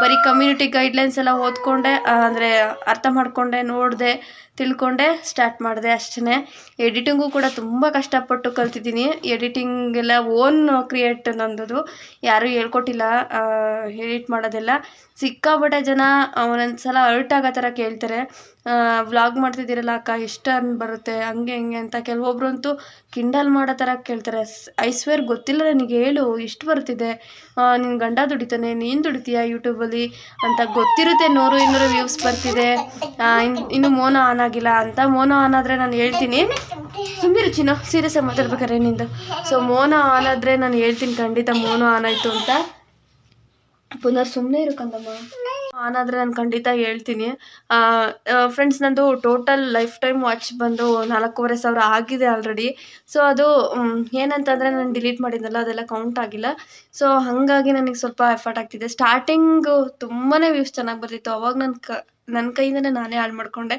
ಬರೀ ಕಮ್ಯುನಿಟಿ ಗೈಡ್ಲೈನ್ಸ್ ಎಲ್ಲ ಓದ್ಕೊಂಡೆ ಅಂದರೆ ಅರ್ಥ ಮಾಡಿಕೊಂಡೆ, ನೋಡಿದೆ, ತಿಳ್ಕೊಂಡೆ ಸ್ಟಾರ್ಟ್ ಮಾಡಿದೆ ಅಷ್ಟೇ ಎಡಿಟಿಂಗು ಕೂಡ ತುಂಬ ಕಷ್ಟಪಟ್ಟು ಕಲ್ತಿದ್ದೀನಿ. ಎಡಿಟಿಂಗ್ ಎಲ್ಲ ಓನ್ ಕ್ರಿಯೇಟ್ ನಂದದು. ಯಾರೂ ಹೇಳ್ಕೊಟ್ಟಿಲ್ಲ ಎಡಿಟ್ ಮಾಡೋದೆಲ್ಲ. ಸಿಕ್ಕಾಪಟ್ಟೆ ಜನ ಒಂದೊಂದು ಸಲ ಅರ್ಟ್ ಆಗೋ ಥರ ಕೇಳ್ತಾರೆ. ವ್ಲಾಗ್ ಮಾಡ್ತಿದ್ದೀರಲ್ಲ ಅಕ್ಕ ಎಷ್ಟು ಅರ್ನ್ ಬರುತ್ತೆ, ಹಂಗೆ, ಹಿಂಗೆ ಅಂತ ಕೆಲವೊಬ್ರಂತೂ ಕಿಂಡಲ್ ಮಾಡೋ ಥರ ಕೇಳ್ತಾರೆ. ಐ ಸ್ವೇರ್ ಗೊತ್ತಿಲ್ಲ ನನಗೆ, ಹೇಳು ಎಷ್ಟು ಬರ್ತಿದೆ ನಿನ್ನ ಗಂಡ ದುಡಿತಾನೆ, ನೀನು ದುಡಿತೀಯ ಯೂಟ್ಯೂಬಲ್ಲಿ ಅಂತ ಗೊತ್ತಿರುತ್ತೆ, ನೂರು ಇನ್ನೂರು ವ್ಯೂಸ್ ಬರ್ತಿದೆ. ಇನ್ನು ಮೋನೋ ಆನ್ ಆಗಿಲ್ಲ ಅಂತ ಮೋನೋ ಆನ್ ಆದರೆ ನಾನು ಹೇಳ್ತೀನಿ. ಸುಮ್ಮನೆ ಚಿನ್ನ ಸೀರಿಯಸ್ಸಾಗಿ ಮಾತಾಡ್ಬೇಕಾರೆ ನಿಂದು. ಸೊ ಮೋನೋ ಆನ್ ಆದರೆ ನಾನು ಹೇಳ್ತೀನಿ, ಖಂಡಿತ ಮೋನೋ ಆನ್ ಆಯಿತು ಅಂತ. ಪುನರ್ ಸುಮ್ಮನೆ ಇರು ಕಂದಮ್ಮ ನಾನಾದರೆ ನಾನು ಖಂಡಿತ ಹೇಳ್ತೀನಿ. ಫ್ರೆಂಡ್ಸ್ ನಂದು ಟೋಟಲ್ ಲೈಫ್ ಟೈಮ್ ವಾಚ್ ಬಂದು ನಾಲ್ಕೂವರೆ ಸಾವಿರ ಆಗಿದೆ ಆಲ್ರೆಡಿ ಸೊ ಅದು ಏನಂತಂದರೆ ನಾನು ಡಿಲೀಟ್ ಮಾಡಿದ್ನಲ್ಲ, ಅದೆಲ್ಲ ಕೌಂಟ್ ಆಗಿಲ್ಲ. ಸೊ ಹಾಗಾಗಿ ನನಗೆ ಸ್ವಲ್ಪ ಎಫರ್ಟ್ ಆಗ್ತಿದೆ. ಸ್ಟಾರ್ಟಿಂಗು ತುಂಬಾ ವ್ಯೂಸ್ ಚೆನ್ನಾಗಿ ಬರ್ತಿತ್ತು. ಅವಾಗ ನನ್ನ ಕ ನನ್ನ ಕೈಯಿಂದನೇ ನಾನೇ ಹಾಳು ಮಾಡಿಕೊಂಡೆ.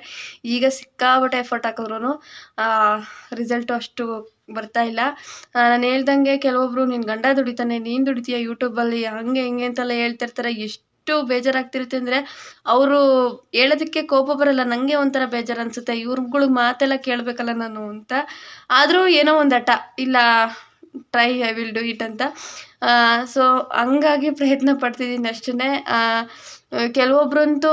ಈಗ ಸಿಕ್ಕಾಬಟ್ಟೆ ಎಫರ್ಟ್ ಹಾಕಿದ್ರು ರಿಸಲ್ಟು ಅಷ್ಟು ಬರ್ತಾ ಇಲ್ಲ. ನಾನು ಹೇಳ್ದಂಗೆ ಕೆಲವೊಬ್ರು ನಿನ್ನ ಗಂಡ ದುಡಿತಾನೆ, ನೀನು ದುಡಿತೀಯ ಯೂಟ್ಯೂಬಲ್ಲಿ ಹಂಗೆ ಹಿಂಗೆ ಅಂತೆಲ್ಲ ಹೇಳ್ತಿರ್ತಾರೆ. ಎಷ್ಟು ಬೇಜಾರಾಗ್ತಿರುತ್ತೆ ಅಂದರೆ, ಅವರು ಹೇಳೋದಕ್ಕೆ ಕೋಪ ಬರಲ್ಲ. ನನಗೆ ಒಂಥರ ಬೇಜಾರು ಅನ್ಸುತ್ತೆ. ಇವ್ರುಗಳು ಮಾತೆಲ್ಲ ಕೇಳಬೇಕಲ್ಲ ನಾನು ಅಂತ. ಆದರೂ ಏನೋ ಒಂದು ಹಠ. ಇಲ್ಲ try I will do it ಅಂತ. ಸೊ ಹಂಗಾಗಿ ಪ್ರಯತ್ನ ಪಡ್ತಿದ್ದೀನಿ ಅಷ್ಟೇ ಕೆಲವೊಬ್ರಂತೂ,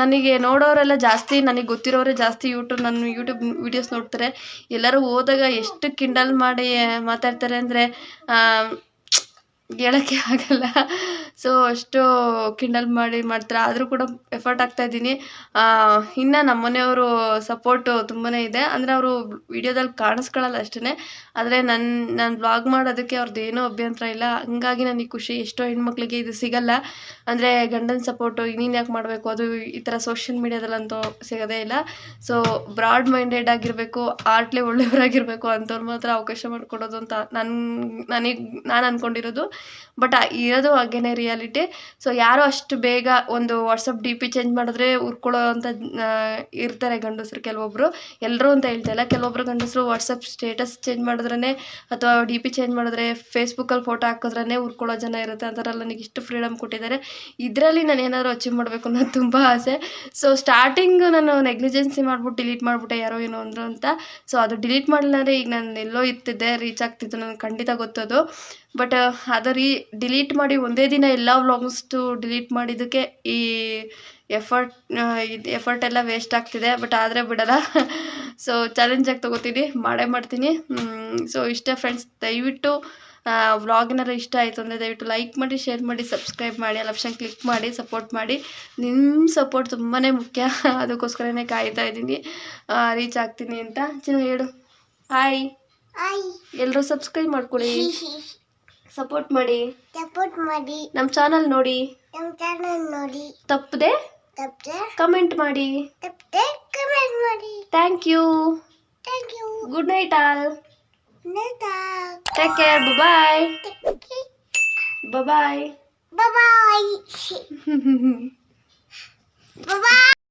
ನನಗೆ ನೋಡೋರೆಲ್ಲ ಜಾಸ್ತಿ, ನನಗೆ ಗೊತ್ತಿರೋರೇ ಜಾಸ್ತಿ ಯೂಟ್ಯೂಬ್ ನನ್ನ ಯೂಟ್ಯೂಬ್ ವೀಡಿಯೋಸ್ ನೋಡ್ತಾರೆ. ಎಲ್ಲರೂ ಹೋದಾಗ ಎಷ್ಟು ಕಿಂಡಲ್ ಮಾಡಿ ಮಾತಾಡ್ತಾರೆ ಅಂದರೆ ಹೇಳೋಕ್ಕೆ ಆಗಲ್ಲ. ಸೊ ಅಷ್ಟು ಕಿಂಡಲ್ ಮಾಡಿ ಮಾಡ್ತಾರೆ? ಆದರೂ ಕೂಡ ಎಫರ್ಟ್ ಹಾಕ್ತಾಯಿದ್ದೀನಿ ಇನ್ನು ನಮ್ಮ ಮನೆಯವರು ಸಪೋರ್ಟು ತುಂಬಾ ಇದೆ. ಅಂದರೆ ಅವರು ವಿಡಿಯೋದಲ್ಲಿ ಕಾಣಿಸ್ಕೊಳ್ಳಲ್ಲ ಅಷ್ಟೇ ಆದರೆ ನನ್ನ ನಾನು ಬ್ಲಾಗ್ ಮಾಡೋದಕ್ಕೆ ಅವ್ರದ್ದು ಏನೂ ಅಭ್ಯಂತರ ಇಲ್ಲ. ಹಂಗಾಗಿ ನನಗೆ ಖುಷಿ. ಎಷ್ಟೋ ಹೆಣ್ಮಕ್ಳಿಗೆ ಇದು ಸಿಗಲ್ಲ. ಅಂದರೆ ಗಂಡನ ಸಪೋರ್ಟು ಇನ್ನೇನು ಯಾಕೆ ಮಾಡಬೇಕು? ಅದು ಈ ಥರ ಸೋಷಿಯಲ್ ಮೀಡ್ಯಾದಲ್ಲಂತೂ ಸಿಗೋದೇ ಇಲ್ಲ. ಸೊ ಬ್ರಾಡ್ ಮೈಂಡೆಡ್ ಆಗಿರಬೇಕು, ಆರ್ಟ್ಲೆ ಒಳ್ಳೆಯವರಾಗಿರಬೇಕು ಅಂಥವ್ರು ಮಾತ್ರ ಅವಕಾಶ ಮಾಡಿಕೊಡೋದು ಅಂತ ನನ್ನ ನನಗೆ, ನಾನು ಅಂದ್ಕೊಂಡಿರೋದು ಬಟ್ ಇರೋದು ಹಾಗೇನೆ ರಿಯಾಲಿಟಿ. ಸೊ ಯಾರು ಅಷ್ಟು ಬೇಗ ಒಂದು ವಾಟ್ಸಪ್ ಡಿ ಪಿ ಚೇಂಜ್ ಮಾಡಿದ್ರೆ ಉರ್ಕೊಳ್ಳೋ ಅಂತ ಇರ್ತಾರೆ ಗಂಡಸರು ಕೆಲವೊಬ್ಬರು ಎಲ್ಲರೂ ಅಂತ ಹೇಳ್ತಾ ಇಲ್ಲ. ಕೆಲವೊಬ್ಬರು ಗಂಡಸರು ವಾಟ್ಸಪ್ ಸ್ಟೇಟಸ್ ಚೇಂಜ್ ಮಾಡಿದ್ರೇ ಅಥವಾ ಡಿ ಪಿ ಚೇಂಜ್ ಮಾಡಿದ್ರೆ ಫೇಸ್ಬುಕ್ಕಲ್ಲಿ ಫೋಟೋ ಹಾಕಿದ್ರೇ ಉರ್ಕೊಳ್ಳೋ ಜನ ಇರುತ್ತೆ ಆ ಥರ ನನಗೆ ಇಷ್ಟು ಫ್ರೀಡಮ್ ಕೊಟ್ಟಿದ್ದಾರೆ. ಇದರಲ್ಲಿ ನಾನು ಏನಾದರೂ ಅಚೀವ್ ಮಾಡಬೇಕು ಅನ್ನೋದು ತುಂಬ ಆಸೆ. ಸೊ ಸ್ಟಾರ್ಟಿಂಗ್ ನಾನು ನೆಗ್ಲಿಜೆನ್ಸಿ ಮಾಡಿಬಿಟ್ಟು ಡಿಲೀಟ್ ಮಾಡಿಬಿಟ್ಟೆ ಯಾರೋ ಏನೋ ಅಂದರು ಅಂತ. ಸೊ ಅದು ಡಿಲೀಟ್ ಮಾಡಲಾರೆ ಈಗ ನಾನು ಎಲ್ಲೋ ಇರ್ತಿದ್ದೆ ರೀಚ್ ಆಗ್ತಿತ್ತು, ನನಗೆ ಖಂಡಿತ ಗೊತ್ತದು. ಬಟ್ ಅದು ರೀ ಡಿಲೀಟ್ ಮಾಡಿ ಒಂದೇ ದಿನ ಎಲ್ಲ ವ್ಲಾಗ್ಸ್ಟು ಡಿಲೀಟ್ ಮಾಡಿದ್ದಕ್ಕೆ ಈ ಎಫರ್ಟ್ ಇದು ಎಫರ್ಟ್ ಎಲ್ಲ ವೇಸ್ಟ್ ಆಗ್ತಿದೆ. ಬಟ್ ಆದರೆ ಬಿಡಲ್ಲ. ಸೊ ಚಾಲೆಂಜಾಗಿ ತೊಗೋತೀನಿ. ಮಾಡೇ ಮಾಡ್ತೀನಿ. ಸೊ ಇಷ್ಟ ಫ್ರೆಂಡ್ಸ್ ದಯವಿಟ್ಟು ವ್ಲಾಗ್ ಏನಾರು ಇಷ್ಟ ಆಯಿತು ಅಂದರೆ ದಯವಿಟ್ಟು ಲೈಕ್ ಮಾಡಿ ಶೇರ್ ಮಾಡಿ ಸಬ್ಸ್ಕ್ರೈಬ್ ಮಾಡಿ ಅಲ್ಲಿ ಆಪ್ಷನ್ ಕ್ಲಿಕ್ ಮಾಡಿ ಸಪೋರ್ಟ್ ಮಾಡಿ. ನಿಮ್ಮ ಸಪೋರ್ಟ್ ತುಂಬಾ ಮುಖ್ಯ. ಅದಕ್ಕೋಸ್ಕರನೇ ಕಾಯ್ತಾ ಇದ್ದೀನಿ. ರೀಚ್ ಆಗ್ತೀನಿ ಅಂತ. ಚೆನ್ನಾಗಿ ಹೇಳು. ಹಾಯ್ ಎಲ್ಲರೂ ಸಬ್ಸ್ಕ್ರೈಬ್ ಮಾಡ್ಕೊಳ್ಳಿ. ಸಪೋರ್ಟ್ ಮಾಡಿ. ಸಪೋರ್ಟ್ ಮಾಡಿ. ನಮ್ಮ ಚಾನಲ್ ನೋಡಿ. ನಮ್ಮ ಚಾನಲ್ ನೋಡಿ. ತಪ್ಪದೆ ತಪ್ಪದೆ ಕಮೆಂಟ್ ಮಾಡಿ. ತಪ್ಪದೆ ಕಮೆಂಟ್ ಮಾಡಿ. Thank you thank you good night all ನೇತಾ take care bye bye bye bye bye